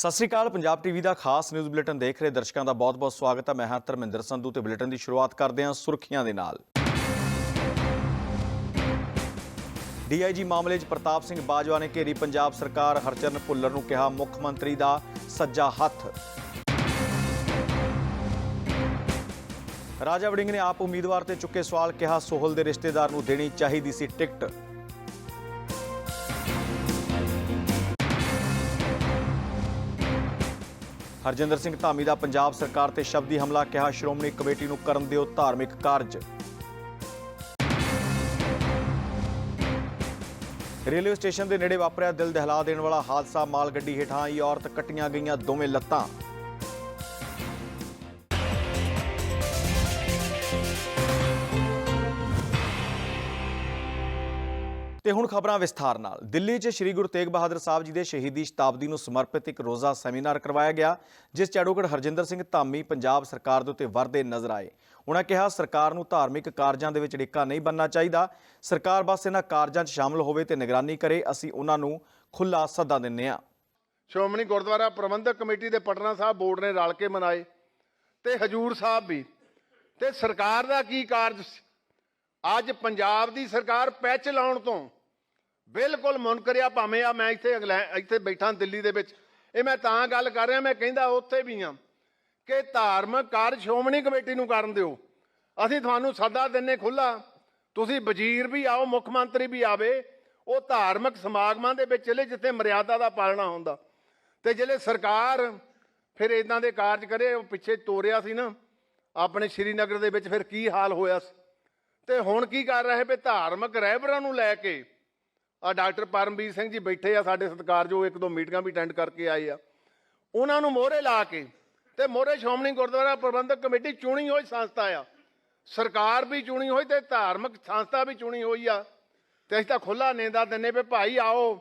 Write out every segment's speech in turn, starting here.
ਸਤਿ ਸ੍ਰੀ ਅਕਾਲ, Punjab TV ਦਾ ਖਾਸ news bulletin ਦੇਖ ਰਹੇ ਦਰਸ਼ਕਾਂ ਦਾ ਬਹੁਤ-ਬਹੁਤ ਸਵਾਗਤ ਹੈ। ਮੈਂ ਹਾਂ ਧਰਮਿੰਦਰ ਸੰਧੂ ਤੇ ਬੁਲੇਟਿਨ ਦੀ ਸ਼ੁਰੂਆਤ ਕਰਦੇ ਹਾਂ ਸੁਰਖੀਆਂ ਦੇ ਨਾਲ। ਡੀਆਈਜੀ ਮਾਮਲੇ 'ਚ ਪ੍ਰਤਾਪ ਸਿੰਘ ਬਾਜਵਾ ਨੇ ਘੇਰੀ ਪੰਜਾਬ ਸਰਕਾਰ, ਹਰਚਰਨ ਭੁੱਲਰ ਨੂੰ ਕਿਹਾ ਮੁੱਖ ਮੰਤਰੀ ਦਾ ਸੱਜਾ ਹੱਥ। ਰਾਜਾ ਵੜਿੰਗ ਨੇ ਆਪ ਉਮੀਦਵਾਰ ਤੇ ਚੁੱਕੇ ਸਵਾਲ ਕਿਹਾ, ਸੋਹਲ ਦੇ ਰਿਸ਼ਤੇਦਾਰ ਨੂੰ ਦੇਣੀ ਚਾਹੀਦੀ ਸੀ ਟਿਕਟ। ਹਰਜਿੰਦਰ ਸਿੰਘ ਧਾਮੀ ਦਾ ਪੰਜਾਬ ਸਰਕਾਰ ਤੇ ਸ਼ਬਦੀ ਹਮਲਾ ਕਿਹਾ ਸ਼੍ਰੋਮਣੀ ਕਮੇਟੀ ਨੂੰ ਕਰਨ ਦਿਓ ਧਾਰਮਿਕ ਕਾਰਜ। ਰੇਲਵੇ ਸਟੇਸ਼ਨ ਦੇ ਨੇੜੇ ਵਾਪਰਿਆ ਦਿਲ ਦਹਿਲਾ ਦੇਣ ਵਾਲਾ ਹਾਦਸਾ ਮਾਲ ਗੱਡੀ ਹੇਠਾਂ ਆਈ ਔਰਤ ਕੱਟੀਆਂ ਗਈਆਂ ਦੋਵੇਂ ਲੱਤਾਂ। ਤੇ ਹੁਣ ਖਬਰਾਂ ਵਿਸਥਾਰ ਨਾਲ। ਦਿੱਲੀ 'ਚ ਸ੍ਰੀ ਗੁਰੂ ਤੇਗ ਬਹਾਦਰ ਸਾਹਿਬ ਜੀ ਦੇ ਸ਼ਹੀਦੀ ਸ਼ਤਾਬਦੀ ਨੂੰ ਸਮਰਪਿਤ ਇੱਕ ਰੋਜ਼ਾ ਸੈਮੀਨਾਰ ਕਰਵਾਇਆ ਗਿਆ, ਜਿਸ 'ਚ ਐਡਵੋਕੇਟ ਹਰਜਿੰਦਰ ਸਿੰਘ ਧਾਮੀ ਪੰਜਾਬ ਸਰਕਾਰ ਦੇ ਉੱਤੇ ਵਰਦੇ ਨਜ਼ਰ ਆਏ। ਉਹਨਾਂ ਕਿਹਾ, ਸਰਕਾਰ ਨੂੰ ਧਾਰਮਿਕ ਕਾਰਜਾਂ ਦੇ ਵਿੱਚ ੜਿੱਕਾ ਨਹੀਂ ਬੰਨਣਾ ਚਾਹੀਦਾ। ਸਰਕਾਰ ਬਸ ਇਹਨਾਂ ਕਾਰਜਾਂ 'ਚ ਸ਼ਾਮਲ ਹੋਵੇ ਤੇ ਨਿਗਰਾਨੀ ਕਰੇ। ਅਸੀਂ ਉਹਨਾਂ ਨੂੰ ਖੁੱਲਾ ਸੱਦਾ ਦਿੰਦੇ ਹਾਂ। ਸ਼੍ਰੋਮਣੀ ਗੁਰਦੁਆਰਾ ਪ੍ਰਬੰਧਕ ਕਮੇਟੀ ਦੇ ਪਟਨਾ ਸਾਹਿਬ ਬੋਰਡ ਨੇ ਰਲ ਕੇ ਮਨਾਏ ਤੇ ਹਜੂਰ ਸਾਹਿਬ ਵੀ। ਤੇ ਸਰਕਾਰ ਦਾ ਕੀ ਕਾਰਜ ਅੱਜ ਪੰਜਾਬ ਦੀ ਸਰਕਾਰ ਪੈਚ ਲਾਉਣ ਤੋਂ ਬਿਲਕੁਲ ਮੁਨਕਰਿਆ ਭਾਵੇਂ ਆ, ਮੈਂ ਇੱਥੇ ਇੰਗਲੈਂਡ ਇੱਥੇ ਬੈਠਾ ਦਿੱਲੀ ਦੇ ਵਿੱਚ। ਇਹ ਮੈਂ ਤਾਂ ਗੱਲ ਕਰ ਰਿਹਾ, ਮੈਂ ਕਹਿੰਦਾ ਉੱਥੇ ਵੀ ਆ ਕਿ ਧਾਰਮਿਕ ਕਾਰਜ ਸ਼੍ਰੋਮਣੀ ਕਮੇਟੀ ਨੂੰ ਕਰਨ ਦਿਓ। ਅਸੀਂ ਤੁਹਾਨੂੰ ਸੱਦਾ ਦਿੰਨੇ ਖੁੱਲਾ ਤੁਸੀਂ ਵਜ਼ੀਰ ਵੀ ਆਓ, ਮੁੱਖ ਮੰਤਰੀ ਵੀ ਆਵੇ, ਉਹ ਧਾਰਮਿਕ ਸਮਾਗਮਾਂ ਦੇ ਵਿੱਚ ਚਲੇ ਜਿੱਥੇ ਮਰਿਆਦਾ ਦਾ ਪਾਲਣਾ ਹੁੰਦਾ। ਤੇ ਜਿਹੜੇ ਸਰਕਾਰ ਫਿਰ ਇਦਾਂ ਦੇ ਕਾਰਜ ਕਰੇ, ਉਹ ਪਿੱਛੇ ਤੋਰਿਆ ਸੀ ਨਾ, ਆਪਣੇ ਸ਼੍ਰੀਨਗਰ ਦੇ ਵਿੱਚ ਫਿਰ ਕੀ ਹਾਲ ਹੋਇਆ ਸੀ? ਤੇ ਹੁਣ ਕੀ ਕਰ ਰਹੇ ਵੀ ਧਾਰਮਿਕ ਰਹਿਬਰਾਂ ਨੂੰ ਲੈ ਕੇ ਆ ਡਾਕਟਰ ਪਰਮਵੀਰ ਸਿੰਘ ਜੀ ਬੈਠੇ ਆ ਸਾਡੇ ਸਤਿਕਾਰਯੋਗ, ਇੱਕ ਦੋ ਮੀਟਿੰਗਾਂ ਵੀ ਅਟੈਂਡ ਕਰਕੇ ਆਏ ਆ। ਉਹਨਾਂ ਨੂੰ ਮੋਹਰੇ ਲਾ ਕੇ ਤੇ ਮੋਹਰੇ ਸ਼੍ਰੋਮਣੀ ਗੁਰਦੁਆਰਾ ਪ੍ਰਬੰਧਕ ਕਮੇਟੀ ਚੁਣੀ ਹੋਈ ਸੰਸਥਾ ਆ। ਸਰਕਾਰ ਵੀ ਚੁਣੀ ਹੋਈ ਤੇ ਧਾਰਮਿਕ ਸੰਸਥਾ ਵੀ ਚੁਣੀ ਹੋਈ ਆ। ਤੇ ਅਸੀਂ ਤਾਂ ਖੁੱਲਾ ਨੇਂਦਾ ਦਿੰਨੇ ਵੀ ਭਾਈ ਆਓ।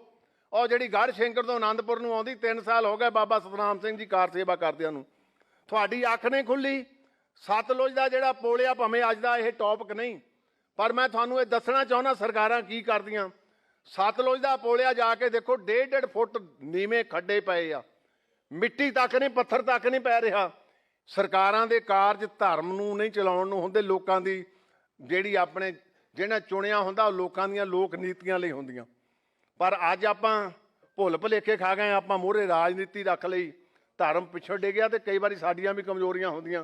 ਉਹ ਜਿਹੜੀ ਗੜ੍ਹ ਸ਼ੰਕਰ ਤੋਂ ਆਨੰਦਪੁਰ ਨੂੰ ਆਉਂਦੀ 3 ਸਾਲ ਹੋ ਗਏ ਬਾਬਾ ਸਤਨਾਮ ਸਿੰਘ ਜੀ ਕਾਰ ਸੇਵਾ ਕਰਦਿਆਂ ਨੂੰ। ਤੁਹਾਡੀ ਅੱਖ ਨਹੀਂ ਖੁੱਲੀ ਸਤਲੁਜ ਦਾ ਜਿਹੜਾ ਪੋਲਿਆ ਭਾਵੇਂ ਅੱਜ ਦਾ ਇਹ ਟੌਪਿਕ ਨਹੀਂ। ਪਰ ਮੈਂ ਤੁਹਾਨੂੰ ਇਹ ਦੱਸਣਾ ਚਾਹੁੰਦਾ, ਸਰਕਾਰਾਂ ਕੀ ਕਰਦੀਆਂ? ਸਤਲੁਜ ਦਾ ਪੋਲਿਆ ਜਾ ਕੇ ਦੇਖੋ ਡੇਢ ਡੇਢ ਫੁੱਟ ਨੀਵੇਂ ਖੱਡੇ ਪਏ ਆ। ਮਿੱਟੀ ਤੱਕ ਨਹੀਂ, ਪੱਥਰ ਤੱਕ ਨਹੀਂ ਪੈ ਰਿਹਾ। ਸਰਕਾਰਾਂ ਦੇ ਕਾਰਜ ਧਰਮ ਨੂੰ ਨਹੀਂ ਚਲਾਉਣ ਨੂੰ ਹੁੰਦੇ, ਲੋਕਾਂ ਦੀ ਜਿਹੜੀ ਆਪਣੇ ਜਿਹੜਾ ਚੁਣਿਆ ਹੁੰਦਾ, ਉਹ ਲੋਕਾਂ ਦੀਆਂ ਲੋਕ ਨੀਤੀਆਂ ਲਈ ਹੁੰਦੀਆਂ। ਪਰ ਅੱਜ ਆਪਾਂ ਭੁੱਲ ਭੁਲੇਖੇ ਖਾ ਗਏ ਆਪਾਂ ਮੋਹਰੇ ਰਾਜਨੀਤੀ ਰੱਖ ਲਈ, ਧਰਮ ਪਿਛੜ ਡੇ ਗਿਆ ਤੇ ਕਈ ਵਾਰੀ ਸਾਡੀਆਂ ਵੀ ਕਮਜ਼ੋਰੀਆਂ ਹੁੰਦੀਆਂ।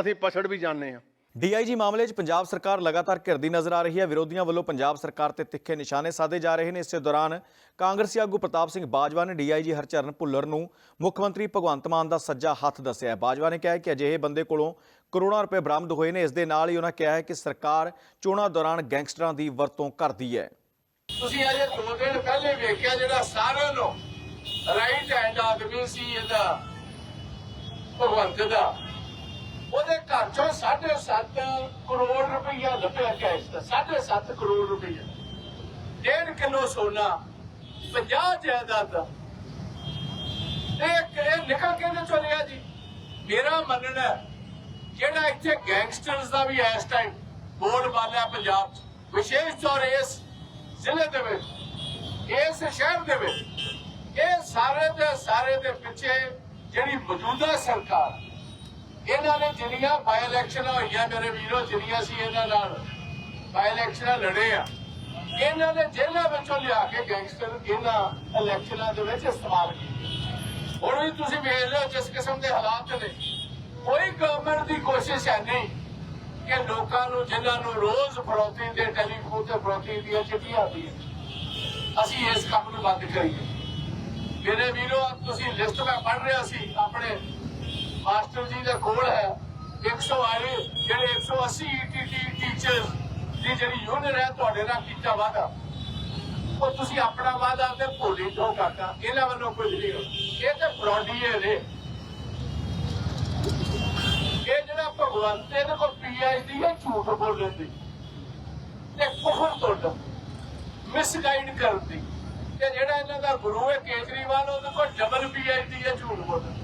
ਅਸੀਂ ਪਛੜ ਵੀ ਜਾਂਦੇ ਹਾਂ ਡੀਆਈਜੀ ਮਾਮਲੇ 'ਚ ਪੰਜਾਬ ਸਰਕਾਰ ਲਗਾਤਾਰ ਘਿਰਦੀ ਨਜ਼ਰ ਆ ਰਹੀ ਹੈ। ਵਿਰੋਧੀਆਂ ਵੱਲੋਂ ਪੰਜਾਬ ਸਰਕਾਰ ਤੇ ਤਿੱਖੇ ਨਿਸ਼ਾਨੇ ਸਾਧੇ ਜਾ ਰਹੇ ਨੇ। ਇਸੇ ਦੌਰਾਨ ਕਾਂਗਰਸੀ ਆਗੂ ਪ੍ਰਤਾਪ ਸਿੰਘ ਬਾਜਵਾ ਨੇ ਡੀਆਈਜੀ ਹਰਚਰਨ ਭੁੱਲਰ ਨੂੰ ਮੁੱਖ ਮੰਤਰੀ ਭਗਵੰਤ ਮਾਨ ਦਾ ਸੱਜਾ ਹੱਥ ਦੱਸਿਆ ਹੈ। ਬਾਜਵਾ ਨੇ ਕਿਹਾ ਕਿ ਅਜਿਹੇ ਬੰਦੇ ਕੋਲੋਂ ਕਰੋੜਾਂ ਰੁਪਏ ਬਰਾਮਦ ਹੋਏ ਨੇ। ਇਸ ਦੇ ਨਾਲ ਹੀ ਉਹਨਾਂ ਕਿਹਾ ਹੈ ਕਿ ਸਰਕਾਰ ਚੋਣਾਂ ਦੌਰਾਨ ਗੈਂਗਸਟਰਾਂ ਦੀ ਵਰਤੋਂ ਕਰਦੀ ਹੈ। ਤੁਸੀਂ ਅਜੇ ਦੋ ਦਿਨ ਪਹਿਲੇ ਵੇਖਿਆ ਜਿਹੜਾ ਸਾਰਿਆਂ ਨੂੰ ਰਾਈਟ ਹੈਂਡ ਆਦਮੀ ਸੀ ਇਹਦਾ, ਭਗਵੰਤ ਦਾ। ਉਹਦੇ ਘਰ ਚੋਂ 7.5 ਕਰੋੜ ਰੁਪਈਆ ਲੱਭਿਆ ਕੈਸ਼ ਦਾ 7.5 ਕਰੋੜ ਰੁਪਈਆ। ਡੇਢ ਕਿਲੋ ਸੋਨਾ 50 ਜਾਇਦਾਦ। ਤੇ ਇਹ ਨਿਕਲ ਕੇ ਨਾ ਚਲਿਆ ਜੀ। ਮੇਰਾ ਮੰਨਣਾ ਜਿਹੜਾ ਇੱਥੇ ਗੈਂਗਸਟਰਸ ਦਾ ਵੀ ਇਸ ਟਾਈਮ ਬੋਲ ਬਾਲਿਆ ਪੰਜਾਬ 'ਚ। ਵਿਸ਼ੇਸ਼ ਤੌਰ ਇਸ ਜ਼ਿਲ੍ਹੇ ਦੇ ਵਿੱਚ, ਇਸ ਸ਼ਹਿਰ ਦੇ ਵਿੱਚ। ਇਹ ਸਾਰੇ ਦੇ ਸਾਰੇ ਦੇ ਪਿੱਛੇ ਜਿਹੜੀ ਮੌਜੂਦਾ ਸਰਕਾਰ ਇਹਨਾਂ ਨੇ ਜਿਹੜੀਆਂ ਬਾਈ ਇਲੈਕਸ਼ਨਾਂ ਹੋਈਆਂ, ਮੇਰੇ ਵੀਰੋ, ਜਿਹੜੀਆਂ ਸੀ ਇਹਨਾਂ ਨਾਲ ਬਾਈ ਇਲੈਕਸ਼ਨਾਂ ਲੜੇ ਆ, ਇਹਨਾਂ ਨੇ ਜੇਲ੍ਹਾਂ ਵਿੱਚੋਂ ਲਿਆ ਕੇ ਗੈਂਗਸਟਰ ਇਹਨਾਂ ਇਲੈਕਸ਼ਨਾਂ ਦੇ ਵਿੱਚ ਇਸਤੇਮਾਲ ਕੀਤੇ। ਹੁਣ ਵੀ ਤੁਸੀਂ ਵੇਖ ਲਓ ਜਿਸ ਕਿਸਮ ਦੇ ਹਾਲਾਤ ਨੇ। ਕੋਈ ਗਵਰਨਮੈਂਟ ਦੀ ਕੋਸ਼ਿਸ਼ ਹੈ ਨਹੀਂ ਕਿ ਲੋਕਾਂ ਨੂੰ, ਜਿਨ੍ਹਾਂ ਨੂੰ ਰੋਜ਼ ਫਰੋਤੀ ਦੇ ਟੈਲੀਫੋਨ ਤੇ ਫਰੋਤੀ ਦੀਆਂ ਚਿੱਠੀਆਂ ਆਉਂਦੀਆਂ ਅਸੀਂ ਇਸ ਕੰਮ ਨੂੰ ਬੰਦ ਕਰੀਏ। ਮੇਰੇ ਵੀਰੋ ਤੁਸੀਂ ਲਿਸਟ ਮੈਂ ਪੜ੍ਹ ਰਿਹਾ ਸੀ ਆਪਣੇ ਮਾਸਟਰ ਜੀ ਦੇ ਕੋਲ ਹੈ। 100 ਆਏ ਜਿਹੜੇ 180 ਈਟੀਟੀ ਟੀਚਰ ਦੀ ਜਿਹੜੀ ਯੂਨੀਅਨ ਹੈ, ਤੁਹਾਡੇ ਨਾਲ ਕੀਤਾ ਵਾਦਾ ਉਹ ਤੁਸੀਂ ਆਪਣਾ ਵਾਦਾ ਤੇ ਭੁੱਲੀ ਤੋਂ ਕਾਕਾ ਇਹਨਾਂ ਵੱਲੋਂ ਕੁਝ ਨਹੀਂ ਇਹ ਤੇ ਫਰੋਡੀਏ ਨੇ। ਇਹ ਜਿਹੜਾ ਭਗਵੰਤ, ਇਹਦੇ ਕੋਲ ਪੀਐਚਡੀ ਹੈ, ਝੂਠ ਬੋਲਣ ਦੀ। ਤੇ ਕੁਫਰ ਤੋਂ ਮਿਸਗਾਈਡ ਕਰਨ ਦੀ। ਤੇ ਜਿਹੜਾ ਇਹਨਾਂ ਦਾ ਗੁਰੂ ਹੈ, ਕੇਜਰੀਵਾਲ, ਉਹਦੇ ਕੋਲ ਡਬਲ ਪੀਐਚਡੀ ਹੈ, ਝੂਠ ਬੋਲਣ ਦੀ।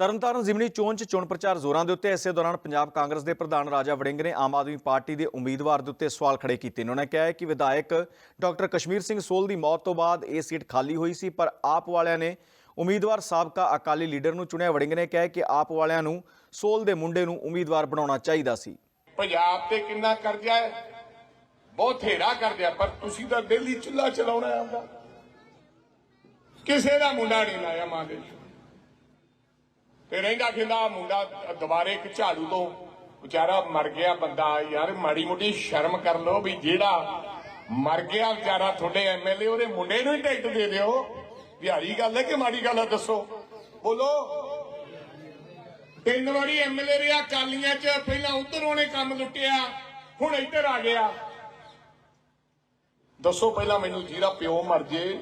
ਤਰਨਤਾਰਨ ਜ਼ਿਮਨੀ ਚੋਣ 'ਚ ਚੋਣ ਪ੍ਰਚਾਰ ਜ਼ੋਰਾਂ ਦੇ ਉੱਤੇ, ਇਸੇ ਦੌਰਾਨ ਪੰਜਾਬ ਕਾਂਗਰਸ ਦੇ ਪ੍ਰਧਾਨ ਰਾਜਾ ਵੜਿੰਗ ਨੇ ਆਮ ਆਦਮੀ ਪਾਰਟੀ ਦੇ ਉਮੀਦਵਾਰ ਦੇ ਉੱਤੇ ਸਵਾਲ ਖੜੇ ਕੀਤੇ ਨੇ। ਉਹਨਾਂ ਕਿਹਾ ਹੈ ਕਿ ਵਿਧਾਇਕ ਡਾਕਟਰ ਕਸ਼ਮੀਰ ਸਿੰਘ ਸੋਲ ਦੀ ਮੌਤ ਤੋਂ ਬਾਅਦ ਇਹ ਸੀਟ ਖਾਲੀ ਹੋਈ ਸੀ, ਪਰ ਆਪ ਵਾਲਿਆਂ ਨੇ ਉਮੀਦਵਾਰ ਸਾਬਕਾ ਅਕਾਲੀ ਲੀਡਰ ਨੂੰ ਚੁਣਿਆ। ਵੜਿੰਗ ਨੇ ਕਿਹਾ ਕਿ ਆਪ ਵਾਲਿਆਂ ਨੂੰ ਸੋਲ ਦੇ ਮੁੰਡੇ ਨੂੰ ਉਮੀਦਵਾਰ ਬਣਾਉਣਾ ਚਾਹੀਦਾ ਸੀ। ਪੰਜਾਬ ਤੇ ਕਿੰਨਾ ਕਰਜ਼ਾ ਹੈ? ਬਹੁਤ ਥੇੜਾ ਕਰਜ਼ਾ ਪਰ ਤੁਸੀਂ ਤਾਂ ਡੇਲੀ ਚੁੱਲਾ ਚਲਾਉਣਾ ਆਉਂਦਾ ਕਿਸੇ ਦਾ ਮੁੰਡਾ ਨਹੀਂ ਲਾਇਆ ਮਾਂ ਦੇ। ਤੇ ਰਹਿੰਦਾ ਖਿੰਦਾ ਮੁੰਡਾ ਦੁਬਾਰੇ ਇੱਕ ਝਾੜੂ ਤੋਂ ਵਿਚਾਰਾ ਮਰ ਗਿਆ ਬੰਦਾ। ਯਾਰ ਮਾੜੀ ਮੋਟੀ ਸ਼ਰਮ ਕਰ ਲਓ ਵੀ ਜਿਹੜਾ ਮਰ ਗਿਆ ਵਿਚਾਰਾ ਤੁਹਾਡੇ ਐਮਐਲਏ ਉਹਦੇ ਮੁੰਡੇ ਨੂੰ ਹੀ ਟਿਕਟ ਦੇ ਦਿਓ। ਵਿਹਾਰੀ ਗੱਲ ਹੈ ਕਿ ਮਾੜੀ ਗੱਲ ਹੈ ਦੱਸੋ? ਬੋਲੋ। ਤਿੰਨ ਵਾਰੀ ਐਮਐਲਏ ਰਿਹਾ ਕਾਲੀਆਂ 'ਚ, ਪਹਿਲਾਂ ਉਧਰ ਉਹਨੇ ਕੰਮ ਲੁੱਟਿਆ, ਹੁਣ ਇੱਧਰ ਆ ਗਿਆ। ਦੱਸੋ ਪਹਿਲਾਂ ਮੈਨੂੰ ਜਿਹੜਾ ਪਿਓ ਮਰ ਜੇ,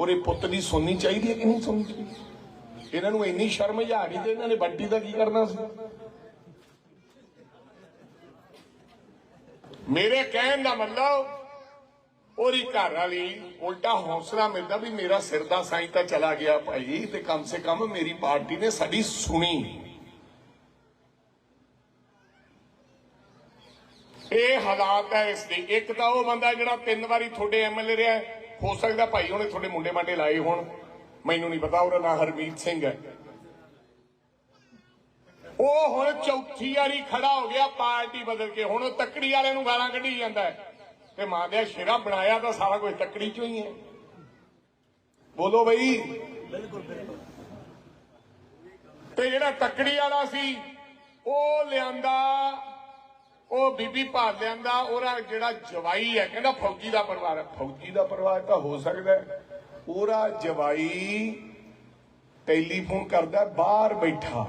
ਉਹਦੇ ਪੁੱਤ ਦੀ ਸੁਣਨੀ ਚਾਹੀਦੀ ਹੈ ਕਿ ਨਹੀਂ ਸੁਣਨੀ ਚਾਹੀਦੀ? ਇਹਨਾਂ ਨੂੰ ਇੰਨੀ ਸ਼ਰਮ ਆ ਗਈ ਤੇ ਇਹਨਾਂ ਨੇ ਬੰਟੀ ਦਾ ਕੀ ਕਰਨਾ ਸੀ? ਮੇਰੇ ਕਹਿਣ ਦਾ ਮਤਲਬ, ਉਹਦੀ ਘਰ ਵਾਲੀ ਉਲਟਾ ਹੌਸਲਾ ਮਿਲਦਾ ਵੀ ਮੇਰਾ ਸਿਰ ਦਾ ਸਾਈਂ ਤਾਂ ਚਲਾ ਗਿਆ ਭਾਈ ਤੇ ਕਮ ਸੇ ਕਮ ਮੇਰੀ ਪਾਰਟੀ ਨੇ ਸਾਡੀ ਸੁਣੀ। ਇਹ ਹਾਲਾਤ ਹੈ ਇਸ ਦੀ। ਇੱਕ ਤਾਂ ਉਹ ਬੰਦਾ ਜਿਹੜਾ ਤਿੰਨ ਵਾਰੀ ਤੁਹਾਡੇ ਐਮਐਲਏ ਰਿਹਾ, ਹੋ ਸਕਦਾ ਭਾਈ ਉਹਨੇ ਤੁਹਾਡੇ ਮੁੰਡੇ ਮਾਂਡੇ ਲਾਏ ਹੋਣ। ਮੈਨੂੰ ਨਹੀਂ ਪਤਾ, ਉਹਦਾ ਨਾਂ ਹਰਮੀਤ ਸਿੰਘ ਹੈ। ਉਹ ਹੁਣ ਚੌਥੀ ਵਾਰੀ ਖੜਾ ਹੋ ਗਿਆ, ਪਾਰਟੀ ਬਦਲ ਕੇ। ਹੁਣ ਉਹ ਤੱਕੜੀ ਵਾਲਿਆਂ ਨੂੰ ਗਾਲਾਂ ਕੱਢੀ ਜਾਂਦਾ ਤੇ ਮਾਂ ਦੇ ਸ਼ੇਰਾ ਬਣਾਇਆ ਤਾਂ ਸਾਰਾ ਕੁਝ ਤੱਕੜੀ ਚੋਂ ਹੀ ਹੈ। ਬੋਲੋ ਬਈ। ਬਿਲਕੁਲ ਤੇ ਜਿਹੜਾ ਤੱਕੜੀ ਵਾਲਾ ਸੀ, ਉਹ ਲਿਆਂਦਾ, ਉਹ ਬੀਬੀ ਭਾਰ ਲਿਆਂਦਾ, ਉਹਦਾ ਜਿਹੜਾ ਜਵਾਈ ਹੈ, ਕਹਿੰਦਾ ਫੌਜੀ ਦਾ ਪਰਿਵਾਰ ਹੈ। ਫੌਜੀ ਦਾ ਪਰਿਵਾਰ ਤਾਂ ਹੋ ਸਕਦਾ ਹੈ। ਉਹਦਾ ਜਵਾਈ ਟੈਲੀਫੋਨ ਕਰਦਾ ਬਾਹਰ ਬੈਠਾ।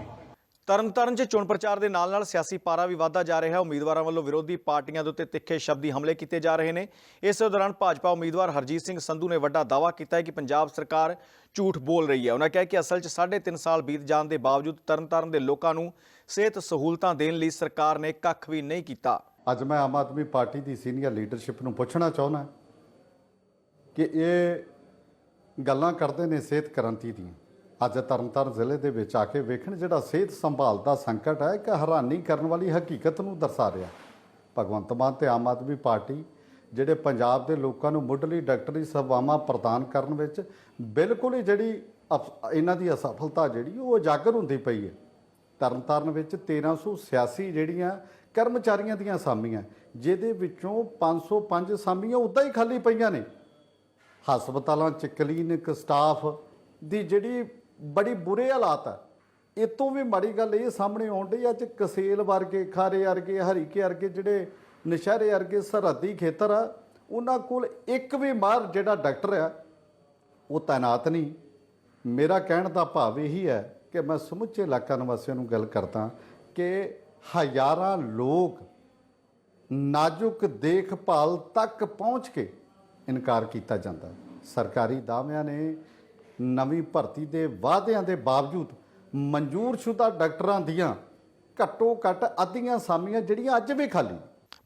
ਤਰਨਤਾਰਨ 'ਚ ਚੋਣ ਪ੍ਰਚਾਰ ਦੇ ਨਾਲ-ਨਾਲ ਸਿਆਸੀ ਪਾਰਾ ਵੀ ਵਧਦਾ ਜਾ ਰਿਹਾ ਹੈ। ਉਮੀਦਵਾਰਾਂ ਵੱਲੋਂ ਵਿਰੋਧੀ ਪਾਰਟੀਆਂ ਦੇ ਉੱਤੇ ਤਿੱਖੇ ਸ਼ਬਦੀ ਹਮਲੇ ਕੀਤੇ ਜਾ ਰਹੇ ਨੇ। ਇਸੇ ਦੌਰਾਨ ਭਾਜਪਾ ਉਮੀਦਵਾਰ ਹਰਜੀਤ ਸਿੰਘ ਸੰਧੂ ਨੇ ਵੱਡਾ ਦਾਅਵਾ ਕੀਤਾ ਹੈ ਕਿ ਪੰਜਾਬ ਸਰਕਾਰ ਝੂਠ ਬੋਲ ਰਹੀ ਹੈ। ਉਹਨਾਂ ਕਿਹਾ ਕਿ ਅਸਲ 'ਚ 3.5 ਸਾਲ ਬੀਤ ਜਾਣ ਦੇ ਬਾਵਜੂਦ ਤਰਨਤਾਰਨ ਦੇ ਲੋਕਾਂ ਨੂੰ ਸਿਹਤ ਸਹੂਲਤਾਂ ਦੇਣ ਲਈ ਸਰਕਾਰ ਨੇ ਕੱਖ ਵੀ ਨਹੀਂ ਕੀਤਾ। ਅੱਜ ਮੈਂ ਆਮ ਆਦਮੀ ਪਾਰਟੀ ਦੀ ਸੀਨੀਅਰ ਲੀਡਰਸ਼ਿਪ ਨੂੰ ਪੁੱਛਣਾ ਚਾਹੁੰਦਾ ਕਿ ਇਹ ਗੱਲਾਂ ਕਰਦੇ ਨੇ ਸਿਹਤ ਕ੍ਰਾਂਤੀ ਦੀਆਂ। ਅੱਜ ਤਰਨਤਾਰਨ ਜ਼ਿਲ੍ਹੇ ਦੇ ਵਿੱਚ ਆ ਕੇ ਵੇਖਣ ਜਿਹੜਾ ਸਿਹਤ ਸੰਭਾਲ ਦਾ ਸੰਕਟ ਹੈ, ਇੱਕ ਹੈਰਾਨੀ ਕਰਨ ਵਾਲੀ ਹਕੀਕਤ ਨੂੰ ਦਰਸਾ ਰਿਹਾ। ਭਗਵੰਤ ਮਾਨ ਤੇ ਆਮ ਆਦਮੀ ਪਾਰਟੀ, ਜਿਹੜੇ ਪੰਜਾਬ ਦੇ ਲੋਕਾਂ ਨੂੰ ਮੁੱਢਲੀ ਡਾਕਟਰੀ ਸੇਵਾਵਾਂ ਪ੍ਰਦਾਨ ਕਰਨ ਵਿੱਚ ਬਿਲਕੁਲ ਹੀ ਜਿਹੜੀ ਅਫ- ਇਹਨਾਂ ਦੀ ਅਸਫਲਤਾ ਜਿਹੜੀ, ਉਹ ਉਜਾਗਰ ਹੁੰਦੀ ਪਈ ਹੈ। ਤਰਨਤਾਰਨ ਵਿੱਚ 1386 ਜਿਹੜੀਆਂ ਕਰਮਚਾਰੀਆਂ ਦੀਆਂ ਅਸਾਮੀਆਂ ਜਿਹਦੇ ਵਿੱਚੋਂ 505 ਅਸਾਮੀਆਂ ਉਦਾਂ ਹੀ ਖਾਲੀ ਪਈਆਂ ਨੇ। ਹਸਪਤਾਲਾਂ 'ਚ ਕਲੀਨਿਕ ਸਟਾਫ ਦੀ ਜਿਹੜੀ ਬੜੀ ਬੁਰੇ ਹਾਲਾਤ ਆ, ਇਹ ਤੋਂ ਵੀ ਮਾੜੀ ਗੱਲ ਇਹ ਸਾਹਮਣੇ ਆਉਣ ਡਈ ਅੱਜ ਕਸੇਲ ਵਰਗੇ, ਖਾਰੇ ਵਰਗੇ, ਹਰੀਕੇ ਵਰਗੇ ਜਿਹੜੇ ਨਸ਼ਹਿਰੇ ਵਰਗੇ ਸਰਹੱਦੀ ਖੇਤਰ ਆ, ਉਹਨਾਂ ਕੋਲ ਇੱਕ ਵੀ ਮਾਰ ਜਿਹੜਾ ਡਾਕਟਰ ਆ, ਉਹ ਤਾਇਨਾਤ ਨਹੀਂ। ਮੇਰਾ ਕਹਿਣ ਦਾ ਭਾਵ ਇਹੀ ਹੈ ਕਿ ਮੈਂ ਸਮੁੱਚੇ ਇਲਾਕਾ ਨਿਵਾਸੀਆਂ ਨੂੰ ਗੱਲ ਕਰਦਾ ਕਿ ਹਜ਼ਾਰਾਂ ਲੋਕ ਨਾਜ਼ੁਕ ਦੇਖਭਾਲ ਤੱਕ ਪਹੁੰਚ ਕੇ ਇਨਕਾਰ ਕੀਤਾ ਜਾਂਦਾ। ਸਰਕਾਰੀ ਦਾਅਵਿਆਂ ਨੇ ਨਵੀਂ ਭਰਤੀ ਦੇ ਵਾਅਦਿਆਂ ਦੇ ਬਾਵਜੂਦ ਮਨਜ਼ੂਰਸ਼ੁਦਾ ਡਾਕਟਰਾਂ ਦੀਆਂ ਘੱਟੋ ਘੱਟ ਅੱਧੀਆਂ ਸਾਮੀਆਂ ਜਿਹੜੀਆਂ ਅੱਜ ਵੀ ਖਾਲੀ।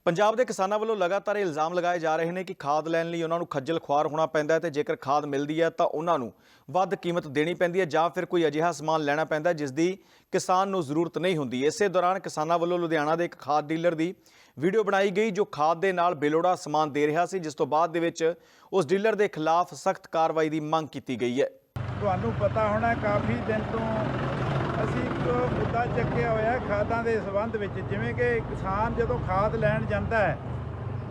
ਪੰਜਾਬ ਦੇ ਕਿਸਾਨਾਂ ਵੱਲੋਂ ਲਗਾਤਾਰ ਇਲਜ਼ਾਮ ਲਗਾਏ ਜਾ ਰਹੇ ਨੇ ਕਿ ਖਾਦ ਲੈਣ ਲਈ ਉਹਨਾਂ ਨੂੰ ਖੱਜਲ ਖੁਆਰ ਹੋਣਾ ਪੈਂਦਾ ਹੈ ਤੇ ਜੇਕਰ ਖਾਦ ਮਿਲਦੀ ਹੈ ਤਾਂ ਉਹਨਾਂ ਨੂੰ ਵੱਧ ਕੀਮਤ ਦੇਣੀ ਪੈਂਦੀ ਹੈ ਜਾਂ ਫਿਰ ਕੋਈ ਅਜਿਹਾ ਸਮਾਨ ਲੈਣਾ ਪੈਂਦਾ ਜਿਸ ਦੀ ਕਿਸਾਨ ਨੂੰ ਜ਼ਰੂਰਤ ਨਹੀਂ ਹੁੰਦੀ। ਇਸੇ ਦੌਰਾਨ ਕਿਸਾਨਾਂ ਵੱਲੋਂ ਲੁਧਿਆਣਾ ਦੇ ਇੱਕ ਖਾਦ ਡੀਲਰ ਦੀ ਵੀਡੀਓ ਬਣਾਈ ਗਈ ਜੋ ਖਾਦ ਦੇ ਨਾਲ ਬੇਲੋੜਾ ਸਮਾਨ ਦੇ ਰਿਹਾ ਸੀ, ਜਿਸ ਤੋਂ ਬਾਅਦ ਦੇ ਵਿੱਚ ਉਸ ਡੀਲਰ ਦੇ ਖਿਲਾਫ ਸਖਤ ਕਾਰਵਾਈ ਦੀ ਮੰਗ ਕੀਤੀ ਗਈ ਹੈ। ਤੁਹਾਨੂੰ ਪਤਾ ਹੋਣਾ ਕਾਫੀ ਦਿਨ ਤੋਂ ਅਸੀਂ ਇੱਕ ਮੁੱਦਾ ਚੱਕਿਆ ਹੋਇਆ ਖਾਦਾਂ ਦੇ ਸੰਬੰਧ ਵਿੱਚ, ਜਿਵੇਂ ਕਿ ਕਿਸਾਨ ਜਦੋਂ ਖਾਦ ਲੈਣ ਜਾਂਦਾ ਹੈ,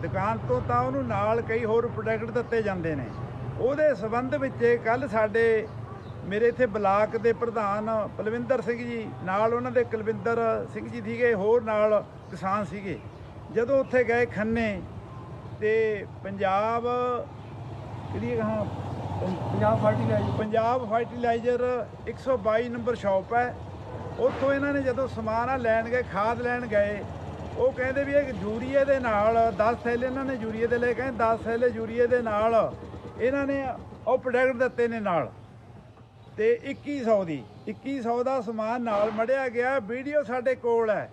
ਦੁਕਾਨ ਤੋਂ ਤਾਂ ਉਹਨੂੰ ਨਾਲ ਕਈ ਹੋਰ ਪ੍ਰੋਡਕਟ ਦਿੱਤੇ ਜਾਂਦੇ ਨੇ। ਉਹਦੇ ਸੰਬੰਧ ਵਿੱਚ ਕੱਲ ਸਾਡੇ ਮੇਰੇ ਇੱਥੇ ਬਲਾਕ ਦੇ ਪ੍ਰਧਾਨ ਪਲਵਿੰਦਰ ਸਿੰਘ ਜੀ, ਨਾਲ ਉਹਨਾਂ ਦੇ ਕੁਲਵਿੰਦਰ ਸਿੰਘ ਜੀ ਸੀਗੇ, ਹੋਰ ਨਾਲ ਕਿਸਾਨ ਸੀਗੇ। ਜਦੋਂ ਉੱਥੇ ਗਏ ਖੰਨੇ ਤੇ ਪੰਜਾਬ, ਕਿਹੜੀ, ਹਾਂ Punjab fertiliser Punjab fertiliser 122 number shop ਹੈ। ਉੱਥੋਂ ਇਹਨਾਂ ਨੇ ਜਦੋਂ ਸਮਾਨ ਆ ਲੈਣ ਗਏ, ਖਾਦ ਲੈਣ ਗਏ, ਉਹ ਕਹਿੰਦੇ ਵੀ ਇਹ ਯੂਰੀਏ ਦੇ ਨਾਲ 10 ਥੈਲੇ ਇਹਨਾਂ ਨੇ ਯੂਰੀਏ ਦੇ ਲੈ ਕਹਿੰਦੇ 10 ਥੈਲੇ ਯੂਰੀਏ ਦੇ ਨਾਲ ਇਹਨਾਂ ਨੇ ਉਹ ਪ੍ਰੋਡਕਟ ਦਿੱਤੇ ਨੇ ਨਾਲ ਤੇ 2100 ਦੀ। 2100 ਦਾ ਸਮਾਨ ਨਾਲ ਮੜਿਆ ਗਿਆ, ਵੀਡੀਓ ਸਾਡੇ ਕੋਲ ਹੈ।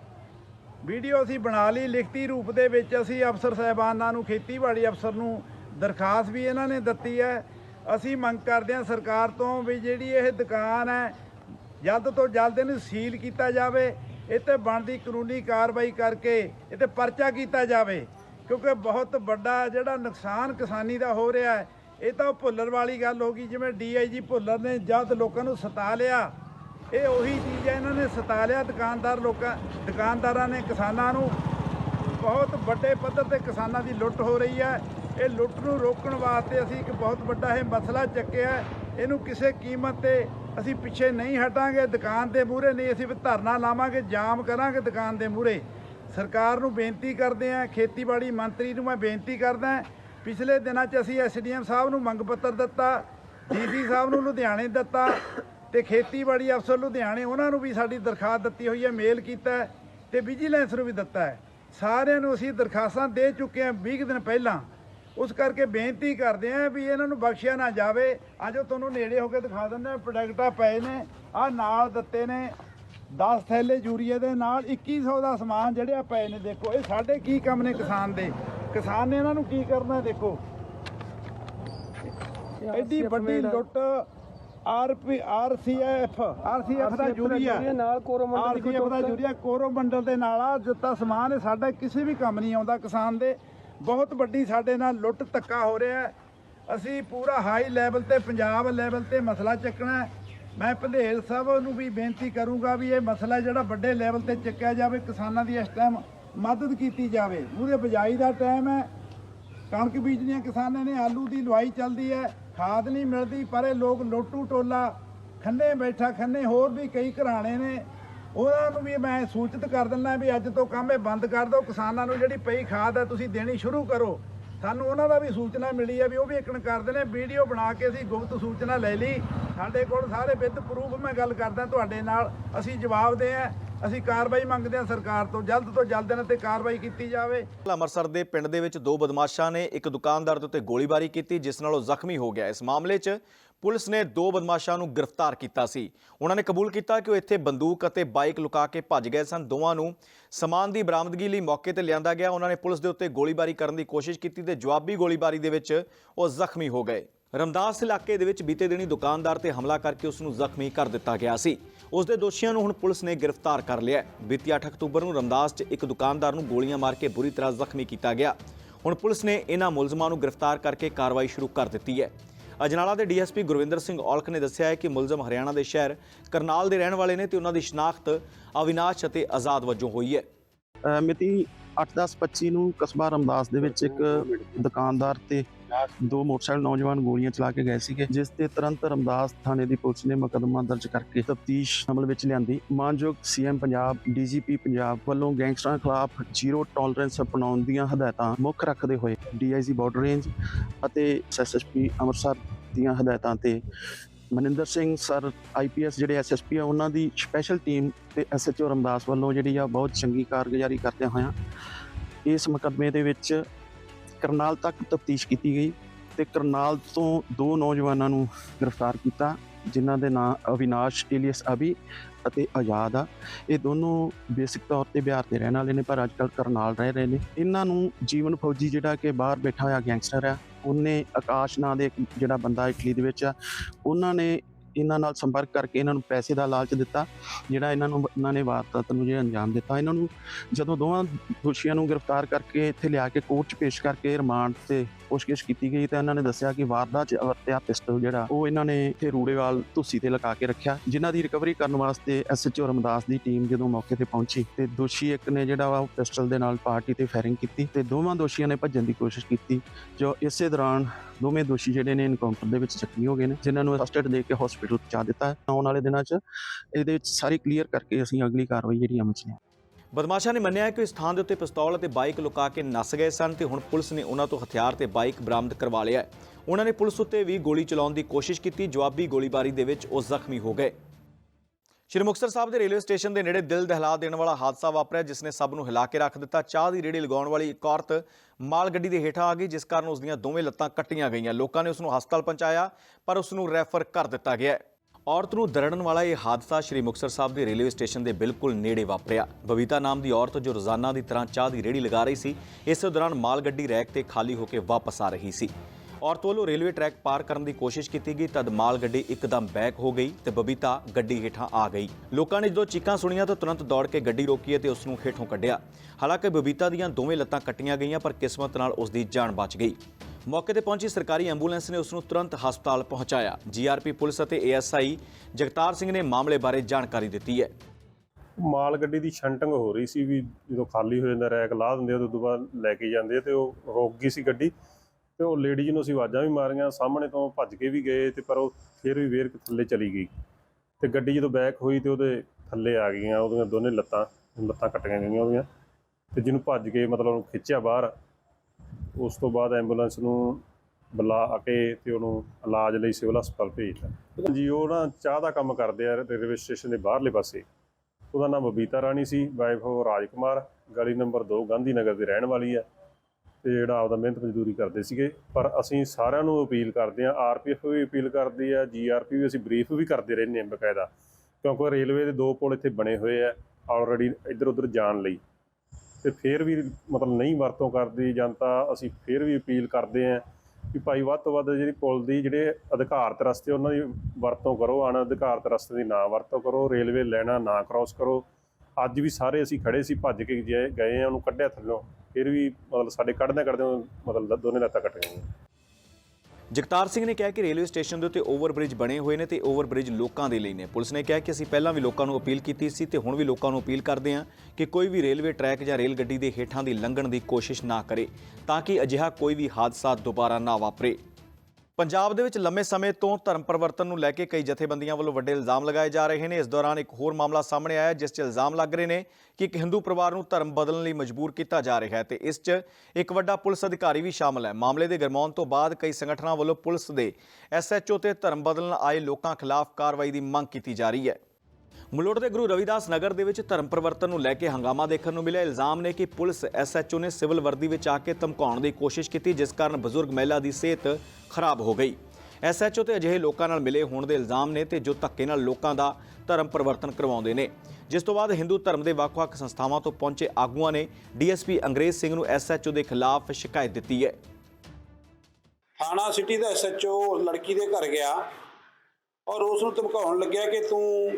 ਵੀਡੀਓ ਅਸੀਂ ਬਣਾ ਲਈ, ਲਿਖਤੀ ਰੂਪ ਦੇ ਵਿੱਚ ਅਸੀਂ ਅਫਸਰ ਸਾਹਿਬਾਨਾਂ ਨੂੰ, ਖੇਤੀਬਾੜੀ ਅਫਸਰ ਨੂੰ ਦਰਖਾਸਤ ਵੀ ਇਹਨਾਂ ਨੇ ਦਿੱਤੀ ਹੈ। ਅਸੀਂ ਮੰਗ ਕਰਦੇ ਹਾਂ ਸਰਕਾਰ ਤੋਂ ਵੀ ਜਿਹੜੀ ਇਹ ਦੁਕਾਨ ਹੈ, ਜਲਦ ਤੋਂ ਜਲਦ ਇਹਨੂੰ ਸੀਲ ਕੀਤਾ ਜਾਵੇ ਇਹ ਤੇ ਬਣਦੀ ਕਾਨੂੰਨੀ ਕਾਰਵਾਈ ਕਰਕੇ ਇਹ ਤੇ ਪਰਚਾ ਕੀਤਾ ਜਾਵੇ, ਕਿਉਂਕਿ ਬਹੁਤ ਵੱਡਾ ਜਿਹੜਾ ਨੁਕਸਾਨ ਕਿਸਾਨੀ ਦਾ ਹੋ ਰਿਹਾ ਹੈ, ਇਹ ਤਾਂ ਭੁੱਲਰ ਵਾਲੀ ਗੱਲ ਹੋ ਗਈ, ਜਿਵੇਂ ਡੀਆਈਜੀ ਭੁੱਲਰ ਨੇ ਜਦ ਲੋਕਾਂ ਨੂੰ ਸਤਾ ਲਿਆ, ਇਹ ਉਹੀ ਚੀਜ਼ ਹੈ, ਇਹਨਾਂ ਨੇ ਸਤਾ ਲਿਆ ਦੁਕਾਨਦਾਰ ਲੋਕਾਂ, ਦੁਕਾਨਦਾਰਾਂ ਨੇ ਕਿਸਾਨਾਂ ਨੂੰ, ਬਹੁਤ ਵੱਡੇ ਪੱਧਰ ਤੇ ਕਿਸਾਨਾਂ ਦੀ ਲੁੱਟ ਹੋ ਰਹੀ ਹੈ ਇਹ ਲੁੱਟ ਨੂੰ ਰੋਕਣ ਵਾਸਤੇ ਅਸੀਂ ਇੱਕ ਬਹੁਤ ਵੱਡਾ ਇਹ ਮਸਲਾ ਚੱਕਿਆ। ਇਹਨੂੰ ਕਿਸੇ ਕੀਮਤ ਤੇ ਅਸੀਂ ਪਿੱਛੇ ਨਹੀਂ ਹਟਾਂਗੇ। ਦੁਕਾਨ ਦੇ ਮੂਹਰੇ ਨਹੀਂ, ਅਸੀਂ ਧਰਨਾ ਲਾਵਾਂਗੇ, ਜਾਮ ਕਰਾਂਗੇ ਦੁਕਾਨ ਦੇ ਮੂਹਰੇ। ਸਰਕਾਰ ਨੂੰ ਬੇਨਤੀ ਕਰਦੇ ਹਾਂ, ਖੇਤੀਬਾੜੀ ਮੰਤਰੀ ਨੂੰ ਮੈਂ ਬੇਨਤੀ ਕਰਦਾ ਪਿਛਲੇ ਦਿਨਾਂ 'ਚ ਅਸੀਂ ਐਸਡੀਐਮ ਸਾਹਿਬ ਨੂੰ ਮੰਗ ਪੱਤਰ ਦਿੱਤਾ, ਡੀਸੀ ਸਾਹਿਬ ਨੂੰ ਲੁਧਿਆਣੇ ਦਿੱਤਾ ਤੇ ਖੇਤੀਬਾੜੀ ਅਫਸਰ ਲੁਧਿਆਣੇ ਉਹਨਾਂ ਨੂੰ ਵੀ ਸਾਡੀ ਦਰਖਾਸਤ ਦਿੱਤੀ ਹੋਈ ਹੈ, ਮੇਲ ਕੀਤਾ ਹੈ ਤੇ ਵਿਜੀਲੈਂਸ ਨੂੰ ਵੀ ਦਿੱਤਾ ਹੈ। ਸਾਰਿਆਂ ਨੂੰ ਅਸੀਂ ਦਰਖਾਸਤਾਂ ਦੇ ਚੁੱਕੇ ਹਾਂ। 20 ਕੁ ਦਿਨ ਪਹਿਲਾਂ ਉਸ ਕਰਕੇ ਬੇਨਤੀ ਕਰਦੇ ਹਾਂ ਵੀ ਇਹਨਾਂ ਨੂੰ ਬਖਸ਼ਿਆ ਨਾ ਜਾਵੇ। ਅੱਜ ਤੁਹਾਨੂੰ ਨੇੜੇ ਹੋ ਕੇ ਦਿਖਾ ਦਿੰਦੇ ਹਾਂ ਪ੍ਰੋਡਕਟਾਂ ਪਏ ਨੇ ਆ ਨਾਲ ਦਿੱਤੇ ਨੇ 10 ਥੈਲੇ ਯੂਰੀਏ ਦੇ ਨਾਲ 2100 ਦਾ ਸਮਾਨ ਜਿਹੜੇ ਆ ਪਏ ਨੇ। ਦੇਖੋ ਇਹ ਸਾਡੇ ਕੀ ਕੰਮ ਨੇ ਕਿਸਾਨ ਦੇ। ਕਿਸਾਨ ਨੇ ਇਹਨਾਂ ਨੂੰ ਕੀ ਕਰਨਾ ਦੇਖੋ। ਐਡੀ ਵੱਡੀ ਲੁੱਟ ਆਰਪੀ ਆਰਸੀਐਫ ਆਰਸੀਐਫ ਦਾ ਯੂਰੀਆ। ਨਾਲ ਕੋਰੋਮੰਡਲ ਦੀ ਕੋਈ ਦਾ ਯੂਰੀਆ ਕੋਰੋਮੰਡਲ ਦੇ ਨਾਲ ਆ ਦਿੱਤਾ ਸਮਾਨ ਇਹ ਸਾਡਾ ਕਿਸੇ ਵੀ ਕੰਮ ਨਹੀਂ ਆਉਂਦਾ ਕਿਸਾਨ ਦੇ। ਬਹੁਤ ਵੱਡੀ ਸਾਡੇ ਨਾਲ ਲੁੱਟ ਧੱਕਾ ਹੋ ਰਿਹਾ ਹੈ। ਅਸੀਂ ਪੂਰਾ ਹਾਈ ਲੈਵਲ ਤੇ, ਪੰਜਾਬ ਲੈਵਲ ਤੇ ਮਸਲਾ ਚੱਕਣਾ ਹੈ। ਮੈਂ ਭੰਦੇਲ ਸਾਹਿਬ ਨੂੰ ਵੀ ਬੇਨਤੀ ਕਰੂੰਗਾ ਵੀ ਇਹ ਮਸਲਾ ਜਿਹੜਾ ਵੱਡੇ ਲੈਵਲ ਤੇ ਚੱਕਿਆ ਜਾਵੇ, ਕਿਸਾਨਾਂ ਦੀ ਇਸ ਟਾਈਮ ਮਦਦ ਕੀਤੀ ਜਾਵੇ। ਉਹਦੇ ਬਜਾਈ ਦਾ ਟਾਈਮ ਹੈ। ਕਣਕ ਬੀਜਣੀਆਂ ਕਿਸਾਨਾਂ ਨੇ ਆਲੂ ਦੀ ਲਵਾਈ ਚੱਲਦੀ ਹੈ। ਖਾਦ ਨਹੀਂ ਮਿਲਦੀ, ਪਰ ਇਹ ਲੋਕ ਲੋਟੂ ਟੋਲਾ, ਖੰਨੇ ਬੈਠਾ, ਖੰਨੇ ਹੋਰ ਵੀ ਕਈ ਘਰਾਣੇ ਨੇ। ਉਹਨਾਂ ਨੂੰ ਵੀ ਮੈਂ ਸੂਚਿਤ ਕਰ ਦਿੰਦਾ ਵੀ ਅੱਜ ਤੋਂ ਕੰਮ ਇਹ ਬੰਦ ਕਰ ਦਿਓ। ਕਿਸਾਨਾਂ ਨੂੰ ਜਿਹੜੀ ਪਈ ਖਾਦ ਹੈ ਤੁਸੀਂ ਦੇਣੀ ਸ਼ੁਰੂ ਕਰੋ। ਸਾਨੂੰ ਉਹਨਾਂ ਦਾ ਵੀ ਸੂਚਨਾ ਮਿਲੀ ਹੈ ਵੀ ਉਹ ਵੀ ਇੱਕਣ ਕਰਦੇ ਨੇ ਵੀਡੀਓ ਬਣਾ ਕੇ ਅਸੀਂ ਗੁਪਤ ਸੂਚਨਾ ਲੈ ਲਈ। ਸਾਡੇ ਕੋਲ ਸਾਰੇ ਵਿਦ ਪ੍ਰੂਫ ਮੈਂ ਗੱਲ ਕਰਦਾ ਤੁਹਾਡੇ ਨਾਲ। ਅਸੀਂ ਜਵਾਬ ਦੇ ਆ। ਅਸੀਂ ਕਾਰਵਾਈ ਮੰਗਦੇ ਹਾਂ ਸਰਕਾਰ ਤੋਂ। ਜਲਦ ਤੋਂ ਜਲਦ ਇਹਨਾਂ ਤੇ ਕਾਰਵਾਈ ਕੀਤੀ ਜਾਵੇ। ਅੰਮ੍ਰਿਤਸਰ ਦੇ ਪਿੰਡ ਦੇ ਵਿੱਚ ਦੋ ਬਦਮਾਸ਼ਾਂ ਨੇ ਇੱਕ ਦੁਕਾਨਦਾਰ ਦੇ ਉੱਤੇ ਗੋਲੀਬਾਰੀ ਕੀਤੀ, ਜਿਸ ਨਾਲ ਉਹ ਜ਼ਖਮੀ ਹੋ ਗਿਆ। ਇਸ ਮਾਮਲੇ 'ਚ ਪੁਲਿਸ ਨੇ ਦੋ ਬਦਮਾਸ਼ਾਂ ਨੂੰ ਗ੍ਰਿਫਤਾਰ ਕੀਤਾ ਸੀ। ਉਹਨਾਂ ਨੇ ਕਬੂਲ ਕੀਤਾ ਕਿ ਉਹ ਇੱਥੇ ਬੰਦੂਕ ਅਤੇ ਬਾਈਕ ਲੁਕਾ ਕੇ ਭੱਜ ਗਏ ਸਨ। ਦੋਵਾਂ ਨੂੰ ਸਮਾਨ ਦੀ ਬਰਾਮਦਗੀ ਲਈ ਮੌਕੇ ਤੇ ਲਿਆਂਦਾ ਗਿਆ। ਉਹਨਾਂ ਨੇ ਪੁਲਿਸ ਦੇ ਉੱਤੇ ਗੋਲੀਬਾਰੀ ਕਰਨ ਦੀ ਕੋਸ਼ਿਸ਼ ਕੀਤੀ ਤੇ ਜਵਾਬੀ ਗੋਲੀਬਾਰੀ ਦੇ ਵਿੱਚ ਉਹ ਜ਼ਖਮੀ ਹੋ ਗਏ। ਰਮਦਾਸ ਇਲਾਕੇ ਦੇ ਵਿੱਚ ਬੀਤੇ ਦਿਨੀ ਦੁਕਾਨਦਾਰ ਤੇ ਹਮਲਾ ਕਰਕੇ ਉਸ ਨੂੰ ਜ਼ਖਮੀ ਕਰ ਦਿੱਤਾ ਗਿਆ ਸੀ। ਉਸ ਦੇ ਦੋਸ਼ੀਆਂ ਨੂੰ ਹੁਣ ਪੁਲਿਸ ਨੇ ਗ੍ਰਿਫਤਾਰ ਕਰ ਲਿਆ ਬੀਤੀ 8 ਅਕਤੂਬਰ ਨੂੰ ਰਮਦਾਸ 'ਚ ਇੱਕ ਦੁਕਾਨਦਾਰ ਨੂੰ ਗੋਲੀਆਂ ਮਾਰ ਕੇ ਬੁਰੀ ਤਰ੍ਹਾਂ ਜ਼ਖਮੀ ਕੀਤਾ ਗਿਆ। ਹੁਣ ਪੁਲਿਸ ਨੇ ਇਹਨਾਂ ਮੁਲਜ਼ਮਾਂ ਨੂੰ ਗ੍ਰਿਫਤਾਰ ਕਰਕੇ ਕਾਰਵਾਈ ਸ਼ੁਰੂ ਕਰ ਦਿੱਤੀ ਹੈ। ਅਜਨਾਲਾ ਦੇ ਡੀਐਸਪੀ ਗੁਰਵਿੰਦਰ ਸਿੰਘ ਔਲਖ ਨੇ ਦੱਸਿਆ ਹੈ ਕਿ ਮੁਲਜ਼ਮ ਹਰਿਆਣਾ ਦੇ ਸ਼ਹਿਰ ਕਰਨਾਲ ਦੇ ਰਹਿਣ ਵਾਲੇ ਨੇ ਤੇ ਉਹਨਾਂ ਦੀ ਸ਼ਨਾਖਤ ਅਵਿਨਾਸ਼ ਅਤੇ ਆਜ਼ਾਦ ਵਜੋਂ ਹੋਈ ਹੈ। ਮਿਤੀ 8/10/25 ਨੂੰ ਕਸਬਾ ਰਮਦਾਸ ਦੇ ਵਿੱਚ ਇੱਕ ਦੁਕਾਨਦਾਰ ਤੇ ਦੋ ਮੋਟਰਸਾਈਕਲ ਨੌਜਵਾਨ ਗੋਲੀਆਂ ਚਲਾ ਕੇ ਗਏ ਸੀਗੇ, ਜਿਸ ਤੇ ਤੁਰੰਤ ਰਮਦਾਸ ਥਾਣੇ ਦੀ ਪੁਲਿਸ ਨੇ ਮੁਕੱਦਮਾ ਦਰਜ ਕਰਕੇ ਤਫਤੀਸ਼ ਅਮਲ ਵਿੱਚ ਲਿਆਂਦੀ। ਮਾਨਯੋਗ ਸੀਐਮ ਪੰਜਾਬ, ਡੀਜੀਪੀ ਪੰਜਾਬ ਵੱਲੋਂ ਗੈਂਗਸਟਰਾਂ ਖਿਲਾਫ ਜ਼ੀਰੋ ਟੋਲਰੈਂਸ ਅਪਣਾਉਣ ਦੀਆਂ ਹਦਾਇਤਾਂ ਮੁੱਖ ਰੱਖਦੇ ਹੋਏ ਡੀਆਈਜੀ ਬਾਰਡਰ ਰੇਂਜ ਅਤੇ ਐਸਐਸਪੀ ਅੰਮ੍ਰਿਤਸਰ ਦੀਆਂ ਹਦਾਇਤਾਂ ਤੇ ਮਨਿੰਦਰ ਸਿੰਘ, ਸਰ ਆਈਪੀਐਸ ਜਿਹੜੇ ਐਸਐਸਪੀ ਆ, ਉਹਨਾਂ ਦੀ ਸਪੈਸ਼ਲ ਟੀਮ ਤੇ ਐਸਐਚਓ ਰਮਦਾਸ ਵੱਲੋਂ ਜਿਹੜੀ ਆ, ਬਹੁਤ ਚੰਗੀ ਕਾਰਗੁਜ਼ਾਰੀ ਕਰਦਿਆਂ ਹੋਇਆਂ ਇਸ ਮੁਕੱਦਮੇ ਦੇ ਵਿੱਚ ਕਰਨਾਲ ਤੱਕ ਤਫਤੀਸ਼ ਕੀਤੀ ਗਈ ਤੇ ਕਰਨਾਲ ਤੋਂ ਦੋ ਨੌਜਵਾਨਾਂ ਨੂੰ ਗ੍ਰਿਫਤਾਰ ਕੀਤਾ, ਜਿਨ੍ਹਾਂ ਦੇ ਨਾਂ ਅਵਿਨਾਸ਼ ਏਲੀਅਸ ਅਬੀ ਅਤੇ ਆਜ਼ਾਦ ਆ। ਇਹ ਦੋਨੋਂ ਬੇਸਿਕ ਤੌਰ ਤੇ ਬਿਹਾਰ ਦੇ ਰਹਿਣ ਵਾਲੇ ਨੇ, ਪਰ ਅੱਜਕੱਲ ਕਰਨਾਲ ਰਹਿ ਰਹੇ ਨੇ। ਇਹਨਾਂ ਨੂੰ ਜੀਵਨ ਫੌਜੀ ਜਿਹੜਾ ਕਿ ਬਾਹਰ ਬੈਠਾ ਹੋਇਆ ਗੈਂਗਸਟਰ ਆ, ਉਹਨੇ ਆਕਾਸ਼ ਨਾਂ ਦੇ ਇੱਕ ਜਿਹੜਾ ਬੰਦਾ ਇਟਲੀ ਦੇ ਵਿੱਚ ਆ, ਉਹਨਾਂ ਨੇ ਇਹਨਾਂ ਨਾਲ ਸੰਪਰਕ ਕਰਕੇ ਇਹਨਾਂ ਨੂੰ ਪੈਸੇ ਦਾ ਲਾਲਚ ਦਿੱਤਾ, ਜਿਹੜਾ ਇਹਨਾਂ ਨੂੰ ਇਹਨਾਂ ਨੇ ਵਾਰਦਾਤ ਨੂੰ ਜਿਹੜਾ ਅੰਜਾਮ ਦਿੱਤਾ। ਇਹਨਾਂ ਨੂੰ ਜਦੋਂ ਦੋਵਾਂ ਦੋਸ਼ੀਆਂ ਨੂੰ ਗ੍ਰਿਫਤਾਰ ਕਰਕੇ ਇੱਥੇ ਲਿਆ ਕੇ ਕੋਰਟ 'ਚ ਪੇਸ਼ ਕਰਕੇ ਰਿਮਾਂਡ ਤੇ ਪੁੱਛਗਿੱਛ ਕੀਤੀ ਗਈ ਤਾਂ ਇਹਨਾਂ ਨੇ ਦੱਸਿਆ ਕਿ ਵਾਰਦਾਤ 'ਚ ਵਰਤਿਆ ਪਿਸਟਲ ਜਿਹੜਾ, ਉਹ ਇਹਨਾਂ ਨੇ ਇੱਥੇ ਰੂੜੇਵਾਲ ਧੁੱਸੀ ਤੇ ਲਗਾ ਕੇ ਰੱਖਿਆ, ਜਿਨ੍ਹਾਂ ਦੀ ਰਿਕਵਰੀ ਕਰਨ ਵਾਸਤੇ ਐਸਐਚਓ ਰਮਦਾਸ ਦੀ ਟੀਮ ਜਦੋਂ ਮੌਕੇ ਤੇ ਪਹੁੰਚੀ ਤੇ ਦੋਸ਼ੀ ਇੱਕ ਨੇ ਜਿਹੜਾ ਵਾ ਉਹ ਪਿਸਟਲ ਦੇ ਨਾਲ ਪਾਰਟੀ ਤੇ ਫਾਇਰਿੰਗ ਕੀਤੀ ਤੇ ਦੋਵਾਂ ਦੋਸ਼ੀਆਂ ਨੇ ਭੱਜਣ ਦੀ ਕੋਸ਼ਿਸ਼ ਕੀਤੀ, ਜੋ ਇਸੇ ਦੌਰਾਨ ਦੋਵੇਂ ਦੋਸ਼ੀ ਜਿਹੜੇ ਨੇ ਇਨਕਾਊਂਟਰ ਦੇ ਵਿੱਚ ਜ਼ਖਮੀ ਹੋ ਗਏ ਨੇ, ਜਿਨ੍ਹਾਂ ਨੂੰ ਫਸਟ ਏਡ ਦੇ ਕੇ ਹਸਪੀਟਲ ਪਹੁੰਚਾ ਦਿੱਤਾ ਹੈ। ਆਉਣ ਵਾਲੇ ਦਿਨਾਂ 'ਚ ਇਹਦੇ ਵਿੱਚ ਸਾਰੀ ਕਲੀਅਰ ਕਰਕੇ ਅਸੀਂ ਅਗਲੀ ਕਾਰਵਾਈ ਜਿਹੜੀ ਅਮਲ 'ਚ ਬਦਮਾਸ਼ਾਂ ਨੇ ਮੰਨਿਆ ਕਿ ਇਸ ਥਾਂ ਦੇ ਉੱਤੇ ਪਿਸਤੌਲ ਅਤੇ ਬਾਈਕ ਲੁਕਾ ਕੇ ਨੱਸ ਗਏ ਸਨ ਤੇ ਹੁਣ ਪੁਲਿਸ ਨੇ ਉਹਨਾਂ ਤੋਂ ਹਥਿਆਰ ਤੇ ਬਾਈਕ ਬਰਾਮਦ ਕਰਵਾ ਲਿਆ ਹੈ। ਉਹਨਾਂ ਨੇ ਪੁਲਿਸ ਉੱਤੇ ਵੀ ਗੋਲੀ ਚਲਾਉਣ ਦੀ ਕੋਸ਼ਿਸ਼ ਕੀਤੀ, ਜਵਾਬੀ ਗੋਲੀਬਾਰੀ ਦੇ ਵਿੱਚ ਉਹ ਜ਼ਖਮੀ ਹੋ ਗਏ। ਸ਼੍ਰੀ ਮੁਕਤਸਰ ਸਾਹਿਬ ਦੇ ਰੇਲਵੇ ਸਟੇਸ਼ਨ ਦੇ ਨੇੜੇ ਦਿਲ ਦਹਿਲਾ ਦੇਣ ਵਾਲਾ ਹਾਦਸਾ ਵਾਪਰਿਆ ਜਿਸ ਨੇ ਸਭ ਨੂੰ ਹਿਲਾ ਕੇ ਰੱਖ ਦਿੱਤਾ। ਚਾਹ ਦੀ ਰੇੜੀ ਲਗਾਉਣ ਵਾਲੀ ਇੱਕ ਔਰਤ ਮਾਲ ਗੱਡੀ ਦੇ ਹੇਠਾਂ ਆ ਗਈ, ਜਿਸ ਕਾਰਨ ਉਸ ਦੀਆਂ ਦੋਵੇਂ ਲੱਤਾਂ ਕੱਟੀਆਂ ਗਈਆਂ। ਲੋਕਾਂ ਨੇ ਉਸ ਨੂੰ ਹਸਪਤਾਲ ਪਹੁੰਚਾਇਆ, ਪਰ ਉਸ ਨੂੰ ਰੈਫਰ ਕਰ ਦਿੱਤਾ ਗਿਆ ਹੈ। ਔਰਤ ਨੂੰ ਦਰੜਨ ਵਾਲਾ ਇਹ ਹਾਦਸਾ ਸ਼੍ਰੀ ਮੁਕਤਸਰ ਸਾਹਿਬ ਦੇ ਰੇਲਵੇ ਸਟੇਸ਼ਨ ਦੇ ਬਿਲਕੁਲ ਨੇੜੇ ਵਾਪਰਿਆ। ਬਬੀਤਾ ਨਾਮ ਦੀ ਔਰਤ ਜੋ ਰੋਜ਼ਾਨਾ ਦੀ ਤਰ੍ਹਾਂ ਚਾਹ ਦੀ ਰੇੜੀ ਲਗਾ ਰਹੀ ਸੀ, ਇਸੇ ਦੌਰਾਨ ਮਾਲ ਗੱਡੀ ਰੈਕ ਤੇ ਖਾਲੀ ਹੋ ਕੇ ਵਾਪਸ ਆ ਰਹੀ ਸੀ। ਔਰਤ ਵੱਲੋਂ ਰੇਲਵੇ ਟਰੈਕ ਪਾਰ ਕਰਨ ਦੀ ਕੋਸ਼ਿਸ਼ ਕੀਤੀ ਗਈ, ਤਦ ਮਾਲ ਗੱਡੀ ਇੱਕਦਮ ਬੈਕ ਹੋ ਗਈ ਤੇ ਬਬੀਤਾ ਗੱਡੀ ਹੇਠਾਂ ਆ ਗਈ। ਲੋਕਾਂ ਨੇ ਜਦੋਂ ਚੀਕਾਂ ਸੁਣੀਆਂ ਤਾਂ ਤੁਰੰਤ ਦੌੜ ਕੇ ਗੱਡੀ ਰੋਕੀ ਅਤੇ ਉਸ ਨੂੰ ਹੇਠੋਂ ਕੱਢਿਆ। ਹਾਲਾਂਕਿ ਬਬੀਤਾ ਦੀਆਂ ਦੋਵੇਂ ਲੱਤਾਂ ਕੱਟੀਆਂ ਗਈਆਂ, ਪਰ ਕਿਸਮਤ ਨਾਲ ਉਸ ਦੀ ਜਾਨ ਬਚ ਗਈ। ਮੌਕੇ ਤੇ ਪਹੁੰਚੀ ਸਰਕਾਰੀ ਐਂਬੂਲੈਂਸ ਨੇ ਉਸ ਨੂੰ ਤੁਰੰਤ ਹਸਪਤਾਲ ਪਹੁੰਚਾਇਆ। ਜੀਆਰਪੀ ਪੁਲਿਸ ਅਤੇ ਏਐਸਆਈ ਜਗਤਾਰ ਸਿੰਘ ਨੇ ਮਾਮਲੇ ਬਾਰੇ ਜਾਣਕਾਰੀ ਦਿੱਤੀ ਹੈ। ਮਾਲ ਗੱਡੀ ਦੀ ਸ਼ੰਟਿੰਗ ਹੋ ਰਹੀ ਸੀ ਵੀ ਜਦੋਂ ਖਾਲੀ ਹੋ ਜਾਂਦਾ ਰੈਕ ਲਾਹ ਦਿੰਦੇ ਆ, ਉਦੋਂ ਬਾਅਦ ਲੈ ਕੇ ਜਾਂਦੇ ਆ ਤੇ ਉਹ ਰੋਕ ਗਈ ਸੀ ਗੱਡੀ ਤੇ ਉਹ ਲੇਡੀ ਨੂੰ ਅਸੀਂ ਆਵਾਜ਼ਾਂ ਵੀ ਮਾਰੀਆਂ ਸਾਹਮਣੇ ਤੋਂ ਭੱਜ ਕੇ ਵੀ ਗਏ ਤੇ ਪਰ ਉਹ ਫਿਰ ਵੀ ਵੇਰ ਥੱਲੇ ਚਲੀ ਗਈ ਤੇ ਗੱਡੀ ਜਦੋਂ ਬੈਕ ਹੋਈ ਤੇ ਉਹਦੇ ਥੱਲੇ ਆ ਗਈਆਂ ਉਹਦੀਆਂ ਦੋਨੇ ਲੱਤਾਂ ਲੱਤਾਂ ਕੱਟੀਆਂ ਗਈਆਂ ਉਹਦੀਆਂ ਤੇ ਜਿਹਨੂੰ ਭੱਜ ਕੇ ਮਤਲਬ ਉਹਨੂੰ ਖਿੱਚਿਆ ਬਾਹਰ ਉਸ ਤੋਂ ਬਾਅਦ ਐਂਬੂਲੈਂਸ ਨੂੰ ਬੁਲਾ ਕੇ ਤੇ ਉਹਨੂੰ ਇਲਾਜ ਲਈ ਸਿਵਲ ਹਸਪਤਾਲ ਭੇਜਤਾ। ਜੀ, ਉਹ ਨਾ ਚਾਹ ਦਾ ਕੰਮ ਕਰਦੇ ਆ ਰੇਲਵੇ ਸਟੇਸ਼ਨ ਦੇ ਬਾਹਰਲੇ ਪਾਸੇ। ਉਹਦਾ ਨਾਮ ਬਬੀਤਾ ਰਾਣੀ ਸੀ, ਵਾਈਫ ਉਹ ਰਾਜਕੁਮਾਰ, ਗਲੀ ਨੰਬਰ 2 ਗਾਂਧੀ ਨਗਰ ਦੀ ਰਹਿਣ ਵਾਲੀ ਹੈ ਤੇ ਜਿਹੜਾ ਆਪਦਾ ਮਿਹਨਤ ਮਜ਼ਦੂਰੀ ਕਰਦੇ ਸੀਗੇ। ਪਰ ਅਸੀਂ ਸਾਰਿਆਂ ਨੂੰ ਅਪੀਲ ਕਰਦੇ ਹਾਂ ਆਰਪੀਐਫ ਵੀ ਅਪੀਲ ਕਰਦੀ ਹੈ ਜੀਆਰਪੀ ਵੀ ਅਸੀਂ ਬਰੀਫ ਵੀ ਕਰਦੇ ਰਹਿੰਦੇ ਹਾਂ ਬਕਾਇਦਾ। ਕਿਉਂਕਿ ਰੇਲਵੇ ਦੇ ਦੋ ਪੁਲ ਇੱਥੇ ਬਣੇ ਹੋਏ ਆ ਆਲਰੇਡੀ ਇੱਧਰ ਉੱਧਰ ਜਾਣ ਲਈ। ਤੇ ਫਿਰ ਵੀ ਮਤਲਬ ਨਹੀਂ ਵਰਤੋਂ ਕਰਦੀ ਜਨਤਾ, ਅਸੀਂ ਫਿਰ ਵੀ ਅਪੀਲ ਕਰਦੇ ਹਾਂ ਕਿ ਭਾਈ ਵੱਧ ਤੋਂ ਵੱਧ ਜਿਹੜੀ ਪੁਲ ਦੀ ਜਿਹੜੇ ਅਧਿਕਾਰਤ ਰਸਤੇ ਉਹਨਾਂ ਦੀ ਵਰਤੋਂ ਕਰੋ ਅਣ ਅਧਿਕਾਰਤ ਰਸਤੇ ਦੀ ਨਾ ਵਰਤੋਂ ਕਰੋ, ਰੇਲਵੇ ਲੈਣਾ ਨਾ ਕ੍ਰਾਸ ਕਰੋ। ਅੱਜ ਵੀ ਸਾਰੇ ਅਸੀਂ ਖੜੇ ਸੀ, ਭੱਜ ਕੇ ਗਏ ਗਏ ਆ ਉਹਨੂੰ ਕੱਢਿਆ ਥੱਲੋਂ। ਫਿਰ ਵੀ ਮਤਲਬ ਸਾਡੇ ਕੱਢਦੇ ਕੱਢਦੇ ਮਤਲਬ ਦੋਨੇ ਲੱਤਾਂ ਕੱਟ ਗਈਆਂ। ਜਗਤਾਰ ਸਿੰਘ ਨੇ ਕਿਹਾ ਕਿ ਰੇਲਵੇ ਸਟੇਸ਼ਨ ਦੇ ਉੱਤੇ ਓਵਰਬ੍ਰਿਜ ਬਣੇ ਹੋਏ ਨੇ ਤੇ ਓਵਰਬ੍ਰਿਜ ਲੋਕਾਂ ਦੇ ਲਈ ਨੇ। ਪੁਲਿਸ ਨੇ ਕਿਹਾ ਕਿ ਅਸੀਂ ਪਹਿਲਾਂ ਵੀ ਲੋਕਾਂ ਨੂੰ ਅਪੀਲ ਕੀਤੀ ਸੀ ਤੇ ਹੁਣ ਵੀ ਲੋਕਾਂ ਨੂੰ ਅਪੀਲ ਕਰਦੇ ਹਾਂ ਕਿ ਕੋਈ ਵੀ ਰੇਲਵੇ ਟਰੈਕ ਜਾਂ ਰੇਲ ਗੱਡੀ ਦੇ ਹੇਠਾਂ ਦੀ ਲੰਘਣ ਦੀ ਕੋਸ਼ਿਸ਼ ਨਾ ਕਰੇ ਤਾਂ ਕਿ ਅਜਿਹਾ ਕੋਈ ਵੀ ਹਾਦਸਾ ਦੁਬਾਰਾ ਨਾ ਵਾਪਰੇ। ਪੰਜਾਬ ਦੇ ਵਿੱਚ ਲੰਮੇ ਸਮੇਂ ਤੋਂ ਧਰਮ ਪਰਿਵਰਤਨ ਨੂੰ ਲੈ ਕੇ ਕਈ ਜਥੇਬੰਦੀਆਂ ਵੱਲੋਂ ਵੱਡੇ ਇਲਜ਼ਾਮ ਲਗਾਏ ਜਾ ਰਹੇ ਨੇ। ਇਸ ਦੌਰਾਨ ਇੱਕ ਹੋਰ ਮਾਮਲਾ ਸਾਹਮਣੇ ਆਇਆ, ਜਿਸ 'ਚ ਇਲਜ਼ਾਮ ਲੱਗ ਰਹੇ ਨੇ ਕਿ ਇੱਕ ਹਿੰਦੂ ਪਰਿਵਾਰ ਨੂੰ ਧਰਮ ਬਦਲਣ ਲਈ ਮਜਬੂਰ ਕੀਤਾ ਜਾ ਰਿਹਾ ਹੈ ਤੇ ਇਸ 'ਚ ਇੱਕ ਵੱਡਾ ਪੁਲਿਸ ਅਧਿਕਾਰੀ ਵੀ ਸ਼ਾਮਲ ਹੈ। ਮਾਮਲੇ ਦੇ ਗਰਮਾਉਣ ਤੋਂ ਬਾਅਦ ਕਈ ਸੰਗਠਨਾਂ ਵੱਲੋਂ ਪੁਲਿਸ ਦੇ ਐਸਐਚਓ ਤੇ ਧਰਮ ਬਦਲਣ ਆਏ ਲੋਕਾਂ ਖਿਲਾਫ ਕਾਰਵਾਈ ਦੀ ਮੰਗ ਕੀਤੀ ਜਾ ਰਹੀ ਹੈ। ਮਲੋਟ ਦੇ ਗੁਰੂ ਰਵਿਦਾਸ ਨਗਰ ਦੇ ਵਿੱਚ ਧਰਮ ਪਰਿਵਰਤਨ ਨੂੰ ਲੈ ਕੇ ਹੰਗਾਮਾ ਦੇਖਣ ਨੂੰ ਮਿਲਿਆ। ਇਲਜ਼ਾਮ ਨੇ ਕਿ ਪੁਲਿਸ ਐਸਐਚਓ ਨੇ ਸਿਵਲ ਵਰਦੀ ਵਿੱਚ ਆ ਕੇ ਧਮਕਾਉਣ ਦੀ ਕੋਸ਼ਿਸ਼ ਕੀਤੀ, ਜਿਸ ਕਾਰਨ ਬਜ਼ੁਰਗ ਮਹਿਲਾ ਦੀ ਸਿਹਤ ਖਰਾਬ ਹੋ ਗਈ। ਐਸਐਚਓ ਤੇ ਅਜਿਹੇ ਲੋਕਾਂ ਨਾਲ ਮਿਲੇ ਹੋਣ ਦੇ ਇਲਜ਼ਾਮ ਨੇ ਤੇ ਜੋ ਧੱਕੇ ਨਾਲ ਲੋਕਾਂ ਦਾ ਧਰਮ ਪਰਿਵਰਤਨ ਕਰਵਾਉਂਦੇ ਨੇ। ਜਿਸ ਤੋਂ ਬਾਅਦ ਹਿੰਦੂ ਧਰਮ ਦੇ ਵੱਖ-ਵੱਖ ਸੰਸਥਾਵਾਂ ਤੋਂ ਪਹੁੰਚੇ ਆਗੂਆਂ ਨੇ ਡੀਐਸਪੀ ਅੰਗਰੇਜ਼ ਸਿੰਘ ਨੂੰ ਐਸਐਚਓ ਦੇ ਖਿਲਾਫ ਸ਼ਿਕਾਇਤ ਦਿੱਤੀ ਹੈ। ਥਾਣਾ ਸਿਟੀ ਦਾ ਐਸਐਚਓ ਲੜਕੀ ਦੇ ਘਰ ਗਿਆ ਔਰ ਉਸ ਨੂੰ ਧਮਕਾਉਣ ਲੱਗਿਆ ਕਿ ਤੂੰ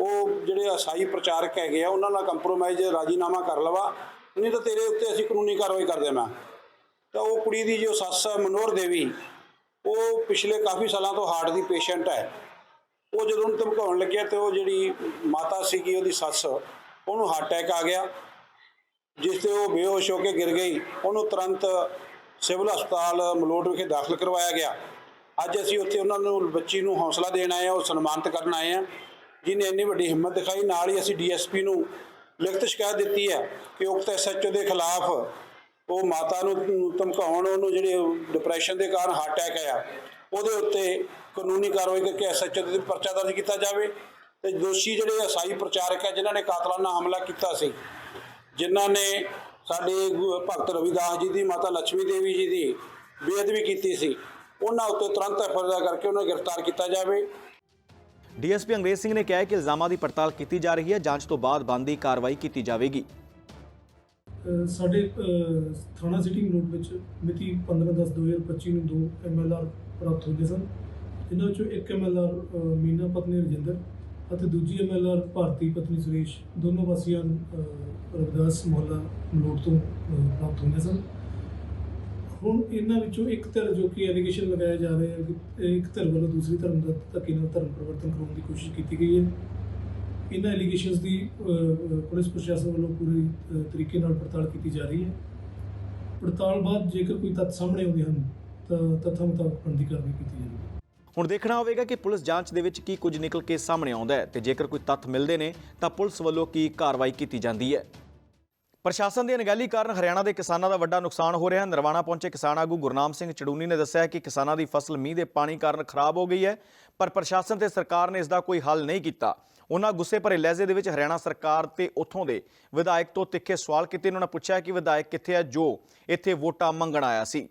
ਉਹ ਜਿਹੜੇ ਅਸਾਈ ਪ੍ਰਚਾਰਕ ਹੈਗੇ ਆ, ਉਹਨਾਂ ਨਾਲ ਕੰਪਰੋਮਾਈਜ਼ ਰਾਜੀਨਾਮਾ ਕਰ ਲਵਾ। ਨਹੀਂ ਤਾਂ ਤੇਰੇ ਉੱਤੇ ਅਸੀਂ ਕਾਨੂੰਨੀ ਕਾਰਵਾਈ ਕਰ ਦੇਣਾ ਤਾਂ ਉਹ ਕੁੜੀ ਦੀ ਜੋ ਸੱਸ ਹੈ, ਮਨੋਹਰ ਦੇਵੀ, ਉਹ ਪਿਛਲੇ ਕਾਫੀ ਸਾਲਾਂ ਤੋਂ ਹਾਰਟ ਦੀ ਪੇਸ਼ੈਂਟ ਹੈ। ਉਹ ਜਦੋਂ ਉਹਨੂੰ ਧਮਕਾਉਣ ਲੱਗਿਆ ਤੇ ਉਹ ਜਿਹੜੀ ਮਾਤਾ ਸੀਗੀ, ਉਹਦੀ ਸੱਸ, ਉਹਨੂੰ ਹਾਰਟ ਅਟੈਕ ਆ ਗਿਆ। ਜਿਸ ਤੇ ਉਹ ਬੇਹੋਸ਼ ਹੋ ਕੇ ਗਿਰ ਗਈ। ਉਹਨੂੰ ਤੁਰੰਤ ਸਿਵਲ ਹਸਪਤਾਲ ਮਲੋਟ ਵਿਖੇ ਦਾਖਲ ਕਰਵਾਇਆ ਗਿਆ। ਅੱਜ ਅਸੀਂ ਉੱਥੇ ਉਹਨਾਂ ਨੂੰ, ਬੱਚੀ ਨੂੰ ਹੌਸਲਾ ਦੇਣ ਆਏ ਆ ਉਹ ਸਨਮਾਨਿਤ ਕਰਨ ਆਏ ਆ ਜਿਨੇ ਇੰਨੀ ਵੱਡੀ ਹਿੰਮਤ ਦਿਖਾਈ, ਨਾਲ ਹੀ ਅਸੀਂ ਡੀਐਸਪੀ ਨੂੰ ਲਿਖਤ ਸ਼ਿਕਾਇਤ ਦਿੱਤੀ ਹੈ ਕਿ ਉਕਤ ਐਸਐਚਓ ਦੇ ਖਿਲਾਫ ਉਹ ਮਾਤਾ ਨੂੰ ਧਮਕਾਉਣ, ਉਹਨੂੰ ਜਿਹੜੇ ਡਿਪਰੈਸ਼ਨ ਦੇ ਕਾਰਨ ਹਾਰਟ ਅਟੈਕ ਆਇਆ, ਉਹਦੇ ਉੱਤੇ ਕਾਨੂੰਨੀ ਕਾਰਵਾਈ ਕਰਕੇ ਐਸਐਚਓ ਦੇ ਪਰਚਾ ਦਰਜ ਕੀਤਾ ਜਾਵੇ। ਤੇ ਦੋਸ਼ੀ ਜਿਹੜੇ ਅਸਾਈ ਪ੍ਰਚਾਰਕ ਹੈ, ਜਿਨ੍ਹਾਂ ਨੇ ਕਾਤਲਾਨਾ ਹਮਲਾ ਕੀਤਾ ਸੀ, ਜਿਨ੍ਹਾਂ ਨੇ ਸਾਡੇ ਗੁ- ਭਗਤ ਰਵਿਦਾਸ ਜੀ ਦੀ, ਮਾਤਾ ਲక్ష్ਮੀ ਦੇਵੀ ਜੀ ਦੀ ਬੇਅਦਬੀ ਕੀਤੀ ਸੀ, ਉਹਨਾਂ ਉੱਤੇ ਤੁਰੰਤ ਐਫਆਈਆਰ ਕਰਕੇ ਉਹਨਾਂ ਨੂੰ ਗ੍ਰਿਫਤਾਰ ਕੀਤਾ ਜਾਵੇ। ਡੀਐਸਪੀ ਅੰਗਰੇਜ਼ ਸਿੰਘ ਨੇ ਕਿਹਾ ਕਿ ਇਲਜ਼ਾਮਾਂ ਦੀ ਪੜਤਾਲ ਕੀਤੀ ਜਾ ਰਹੀ ਹੈ, ਜਾਂਚ ਤੋਂ ਬਾਅਦ ਬਣਦੀ ਕਾਰਵਾਈ ਕੀਤੀ ਜਾਵੇਗੀ। ਸਾਡੇ ਥਾਣਾ ਸਿਟੀ ਮਲੋਟ ਵਿੱਚ ਮਿਤੀ 15/10/2025 ਨੂੰ ਦੋ ਐਮਐਲਆਰ ਪ੍ਰਾਪਤ ਹੋਏ ਸਨ। ਇਹਨਾਂ ਵਿੱਚੋਂ ਇੱਕ ਐਮਐਲਆਰ ਮੀਨਾ ਪਤਨੀ ਰਜਿੰਦਰ ਅਤੇ ਦੂਜੀ ਐਮਐਲਆਰ ਭਾਰਤੀ ਪਤਨੀ ਸੁਰੇਸ਼, ਦੋਨੋਂ ਵਾਸੀਆਂ ਰਵਿਦਾਸ ਮੁਹੱਲਾ ਮਲੋਟ ਤੋਂ ਪ੍ਰਾਪਤ ਹੋਏ ਸਨ। ਹੁਣ ਇਹਨਾਂ ਵਿੱਚੋਂ ਇੱਕ ਧਿਰ ਜੋ ਕਿ ਐਲੀਗੇਸ਼ਨ ਲਗਾਇਆ ਜਾ ਰਿਹਾ ਹੈ ਕਿ ਇੱਕ ਧਿਰ ਵੱਲੋਂ ਦੂਸਰੀ ਧਰਮ ਦਾ ਧੱਕੇ ਨਾਲ ਧਰਮ ਪਰਿਵਰਤਨ ਕਰਾਉਣ ਦੀ ਕੋਸ਼ਿਸ਼ ਕੀਤੀ ਗਈ ਹੈ। ਇਹਨਾਂ ਐਲੀਗੇਸ਼ਨਸ ਦੀ ਪੁਲਿਸ ਪ੍ਰਸ਼ਾਸਨ ਵੱਲੋਂ ਪੂਰੀ ਤਰੀਕੇ ਨਾਲ ਪੜਤਾਲ ਕੀਤੀ ਜਾ ਰਹੀ ਹੈ। ਪੜਤਾਲ ਬਾਅਦ ਜੇਕਰ ਕੋਈ ਤੱਥ ਸਾਹਮਣੇ ਆਉਂਦੇ ਹਨ, ਤਾਂ ਤੱਥਾਂ ਮੁਤਾਬਕ ਬਣਦੀ ਕਾਰਵਾਈ ਕੀਤੀ ਜਾਵੇਗੀ। ਹੁਣ ਦੇਖਣਾ ਹੋਵੇਗਾ ਕਿ ਪੁਲਿਸ ਜਾਂਚ ਦੇ ਵਿੱਚ ਕੀ ਕੁਝ ਨਿਕਲ ਕੇ ਸਾਹਮਣੇ ਆਉਂਦਾ ਹੈ ਤੇ ਜੇਕਰ ਕੋਈ ਤੱਥ ਮਿਲਦੇ ਨੇ, ਤਾਂ ਪੁਲਿਸ ਵੱਲੋਂ ਕੀ ਕਾਰਵਾਈ ਕੀਤੀ ਜਾਂਦੀ ਹੈ। ਪ੍ਰਸ਼ਾਸਨ ਦੀ ਅਣਗਹਿਲੀ ਕਾਰਨ ਹਰਿਆਣਾ ਦੇ ਕਿਸਾਨਾਂ ਦਾ ਵੱਡਾ ਨੁਕਸਾਨ ਹੋ ਰਿਹਾ ਹੈ ਨਰਵਾਣਾ ਪਹੁੰਚੇ ਕਿਸਾਨ ਆਗੂ ਗੁਰਨਾਮ ਸਿੰਘ ਚੜੂਨੀ ਨੇ ਦੱਸਿਆ ਹੈ ਕਿ ਕਿਸਾਨਾਂ ਦੀ ਫਸਲ ਮੀਂਹ ਦੇ ਪਾਣੀ ਕਾਰਨ ਖਰਾਬ ਹੋ ਗਈ ਹੈ ਪਰ ਪ੍ਰਸ਼ਾਸਨ ਤੇ ਸਰਕਾਰ ਨੇ ਇਸ ਦਾ ਕੋਈ ਹੱਲ ਨਹੀਂ ਕੀਤਾ ਉਹਨਾਂ ਗੁੱਸੇ ਭਰੇ ਲਹਿਜੇ ਦੇ ਵਿੱਚ ਹਰਿਆਣਾ ਸਰਕਾਰ ਤੇ ਉੱਥੋਂ ਦੇ ਵਿਧਾਇਕ ਤੋਂ ਤਿੱਖੇ ਸਵਾਲ ਕੀਤੇ ਉਹਨਾਂ ਨੇ ਪੁੱਛਿਆ ਕਿ ਵਿਧਾਇਕ ਕਿੱਥੇ ਹੈ ਜੋ ਇੱਥੇ ਵੋਟਾਂ ਮੰਗਣ ਆਇਆ ਸੀ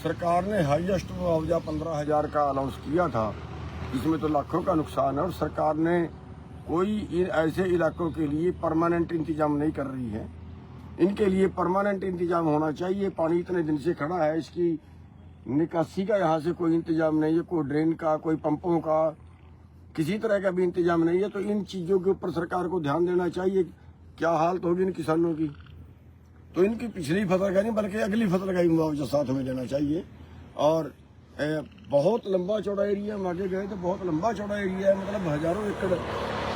सरकार ने हाईएस्ट मुआवजा पंद्रह हजार का अनाउंस किया था इसमें तो लाखों का नुकसान है और सरकार ने कोई इन ऐसे इलाकों के लिए परमानेंट इंतजाम नहीं कर रही है इनके लिए परमानेंट इंतज़ाम होना चाहिए। पानी इतने दिन से खड़ा है इसकी निकासी का यहाँ से कोई इंतज़ाम नहीं है कोई ड्रेन का कोई पंपों का किसी तरह का भी इंतज़ाम नहीं है। तो इन चीज़ों के ऊपर सरकार को ध्यान देना चाहिए क्या हालत होगी इन किसानों की। तो इनकी पिछली फ़सल का नहीं बल्कि अगली फ़सल का ही मुआवजा साथ में देना चाहिए। और ए, बहुत लंबा चौड़ा एरिया हम आगे गए तो बहुत लंबा चौड़ा एरिया है मतलब हज़ारों एकड़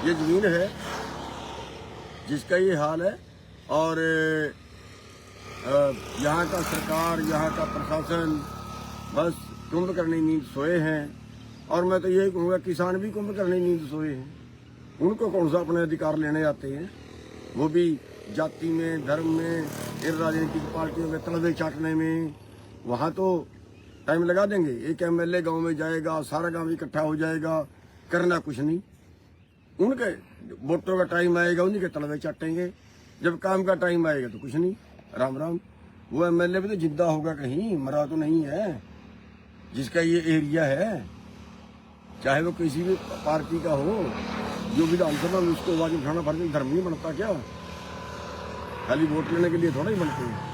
ये ज़मीन है जिसका ये हाल है। और यहाँ का सरकार, यहाँ का प्रशासन, बस कुंभ करने नींद सोए हैं। और मैं तो यही कहूँगा, किसान भी कुंभ करने नींद सोए हैं। उनको कौन सा अपने अधिकार लेने आते हैं? वो भी जाति में, धर्म में, इन राजनीतिक पार्टियों के तलबे चाटने में। वहाँ तो टाइम लगा देंगे। एक एम एमएलए गाँव में जाएगा, सारा गाँव इकट्ठा हो जाएगा, करना कुछ नहीं। उनके वोटों का टाइम आएगा, उन्हीं के तलबे चाटेंगे। जब काम का टाइम आएगा तो कुछ नहीं। राम राम। वो एमएलए भी तो ज़िंदा होगा कहीं, मरा तो नहीं है। जिसका ये एरिया है, चाहे वो किसी भी पार्टी का हो, जो विधानसभा में उसको आवाज़ उठाना फ़र्ज़ धर्म नहीं बनता क्या? खाली वोट लेने के लिए थोड़ा ही बनते हैं।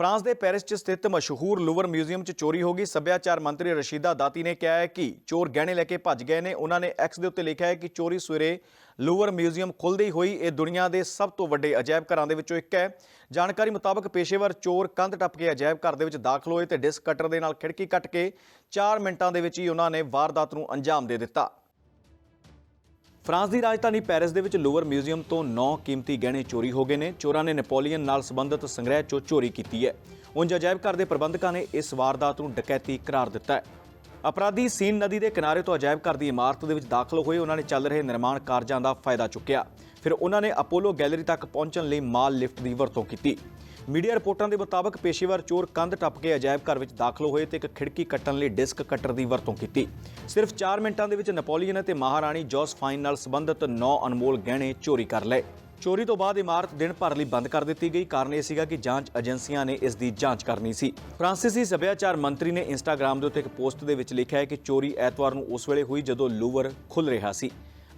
ਫਰਾਂਸ ਦੇ ਪੈਰਿਸ 'ਚ ਸਥਿਤ ਮਸ਼ਹੂਰ ਲੂਵਰ ਮਿਊਜ਼ੀਅਮ 'ਚ ਚੋਰੀ ਹੋ ਗਈ। ਸੱਭਿਆਚਾਰ ਮੰਤਰੀ ਰਸ਼ੀਦਾ ਦਾਤੀ ਨੇ ਕਿਹਾ ਹੈ ਕਿ ਚੋਰ ਗਹਿਣੇ ਲੈ ਕੇ ਭੱਜ ਗਏ ਨੇ। ਉਹਨਾਂ ਨੇ ਐਕਸ ਦੇ ਉੱਤੇ ਲਿਖਿਆ ਹੈ ਕਿ ਚੋਰੀ ਸਵੇਰੇ ਲੂਵਰ ਮਿਊਜ਼ੀਅਮ ਖੁੱਲ੍ਹਦੇ ਹੀ ਹੋਈ ਇਹ ਦੁਨੀਆ ਦੇ ਸਭ ਤੋਂ ਵੱਡੇ ਅਜਾਇਬ ਘਰਾਂ ਦੇ ਵਿੱਚੋਂ ਇੱਕ ਹੈ। ਜਾਣਕਾਰੀ ਮੁਤਾਬਕ ਪੇਸ਼ੇਵਰ ਚੋਰ ਕੰਧ ਟੱਪ ਕੇ ਅਜਾਇਬ ਘਰ ਦੇ ਵਿੱਚ ਦਾਖਲ ਹੋਏ ਤੇ ਡਿਸਕ ਕਟਰ ਦੇ ਨਾਲ ਖਿੜਕੀ ਕੱਟ ਕੇ 4 ਮਿੰਟਾਂ ਦੇ ਵਿੱਚ ਹੀ ਉਹਨਾਂ ਨੇ ਵਾਰਦਾਤ ਨੂੰ ਅੰਜਾਮ ਦੇ ਦਿੱਤਾ। ਫਰਾਂਸ ਦੀ ਰਾਜਧਾਨੀ ਪੈਰਿਸ ਦੇ ਵਿੱਚ ਲੂਵਰ ਮਿਊਜ਼ੀਅਮ ਤੋਂ 9 ਕੀਮਤੀ ਗਹਿਣੇ ਚੋਰੀ ਹੋ ਗਏ ਨੇ। ਚੋਰਾਂ ਨੇ ਨੈਪੋਲੀਅਨ ਨਾਲ ਸੰਬੰਧਿਤ ਸੰਗ੍ਰਹਿ ਚੋਂ ਚੋਰੀ ਕੀਤੀ ਹੈ। ਉਂਝ ਅਜਾਇਬ ਘਰ ਦੇ ਪ੍ਰਬੰਧਕਾਂ ਨੇ ਇਸ ਵਾਰਦਾਤ ਨੂੰ ਡਕੈਤੀ ਕਰਾਰ ਦਿੱਤਾ ਹੈ। ਅਪਰਾਧੀ ਸੀਨ ਨਦੀ ਦੇ ਕਿਨਾਰੇ ਤੋਂ ਅਜਾਇਬ ਘਰ ਦੀ ਇਮਾਰਤ ਦੇ ਵਿੱਚ ਦਾਖਲ ਹੋਏ ਉਹਨਾਂ ਨੇ ਚੱਲ ਰਹੇ ਨਿਰਮਾਣ ਕਾਰਜਾਂ ਦਾ ਫਾਇਦਾ ਚੁੱਕਿਆ। ਫਿਰ ਉਹਨਾਂ ਨੇ ਅਪੋਲੋ ਗੈਲਰੀ ਤੱਕ ਪਹੁੰਚਣ ਲਈ ਮਾਲ ਲਿਫਟ ਦੀ ਵਰਤੋਂ ਕੀਤੀ। ਮੀਡੀਆ ਰਿਪੋਰਟਾਂ ਦੇ ਮੁਤਾਬਕ ਪੇਸ਼ੇਵਰ ਚੋਰ ਕੰਧ ਟੱਪ ਕੇ ਅਜਾਇਬ ਘਰ ਵਿੱਚ ਦਾਖਲ ਹੋਏ ਤੇ ਇੱਕ ਖਿੜਕੀ ਕੱਟਣ ਲਈ ਡਿਸਕ ਕਟਰ ਦੀ ਵਰਤੋਂ ਕੀਤੀ। ਸਿਰਫ 4 ਮਿੰਟਾਂ ਦੇ ਵਿੱਚ ਨਪੋਲੀਅਨ ਅਤੇ ਮਹਾਰਾਣੀ ਜੋਸਫਾਈਨ ਨਾਲ ਸੰਬੰਧਿਤ 9 ਅਨਮੋਲ ਗਹਿਣੇ ਚੋਰੀ ਕਰ ਲਏ। ਚੋਰੀ ਤੋਂ ਬਾਅਦ ਇਮਾਰਤ ਦਿਨ ਭਰ ਲਈ ਬੰਦ ਕਰ ਦਿੱਤੀ ਗਈ। ਕਾਰਨ ਇਹ ਸੀਗਾ ਕਿ ਜਾਂਚ ਏਜੰਸੀਆਂ ਨੇ ਇਸ ਦੀ ਜਾਂਚ ਕਰਨੀ ਸੀ। ਫ੍ਰਾਂਸੀਸੀ ਸੱਭਿਆਚਾਰ ਮੰਤਰੀ ਨੇ ਇੰਸਟਾਗ੍ਰam ਦੇ ਉੱਤੇ ਇੱਕ ਪੋਸਟ ਦੇ ਵਿੱਚ ਲਿਖਿਆ ਹੈ ਕਿ ਚੋਰੀ ਐਤਵਾਰ ਨੂੰ ਉਸ ਵੇਲੇ ਹੋਈ ਜਦੋਂ ਲੂਵਰ ਖੁੱਲ ਰਿਹਾ ਸੀ।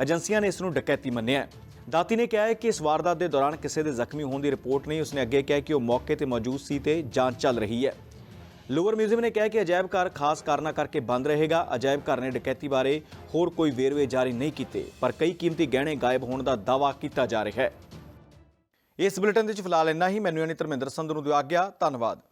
ਏਜੰਸੀਆਂ ਨੇ ਇਸ ਨੂੰ ਡਕੈਤੀ ਮੰਨਿਆ ਦਾਤੀ ਨੇ ਕਿਹਾ ਹੈ ਕਿ ਇਸ ਵਾਰਦਾਤ ਦੇ ਦੌਰਾਨ ਕਿਸੇ ਦੇ ਜ਼ਖਮੀ ਹੋਣ ਦੀ ਰਿਪੋਰਟ ਨਹੀਂ, ਉਸਨੇ ਅੱਗੇ ਕਿਹਾ ਕਿ ਉਹ ਮੌਕੇ ਤੇ ਮੌਜੂਦ ਸੀ ਤੇ ਜਾਂਚ ਚੱਲ ਰਹੀ ਹੈ। ਲੋਅਰ ਮਿਊਜ਼ੀਅਮ ਨੇ ਕਿਹਾ ਕਿ ਅਜਾਇਬ ਘਰ ਖਾਸ ਕਾਰਨਾਂ ਕਰਕੇ ਬੰਦ ਰਹੇਗਾ। ਅਜਾਇਬ ਘਰ ਨੇ ਡਕੈਤੀ ਬਾਰੇ ਹੋਰ ਕੋਈ ਵੇਰਵੇ ਜਾਰੀ ਨਹੀਂ ਕੀਤੇ, ਪਰ ਕਈ ਕੀਮਤੀ ਗਹਿਣੇ ਗਾਇਬ ਹੋਣ ਦਾ ਦਾਅਵਾ ਕੀਤਾ ਜਾ ਰਿਹਾ ਹੈ। ਇਸ ਬੁਲੇਟਿਨ ਦੇ ਵਿੱਚ ਫਿਲਹਾਲ ਇੰਨਾ ਹੀ। ਮੈਨੂੰ ਯਾਨੀ ਧਰਮਿੰਦਰ ਸੰਧੂ ਨੂੰ ਦਿਓ ਆਗਿਆ। ਧੰਨਵਾਦ।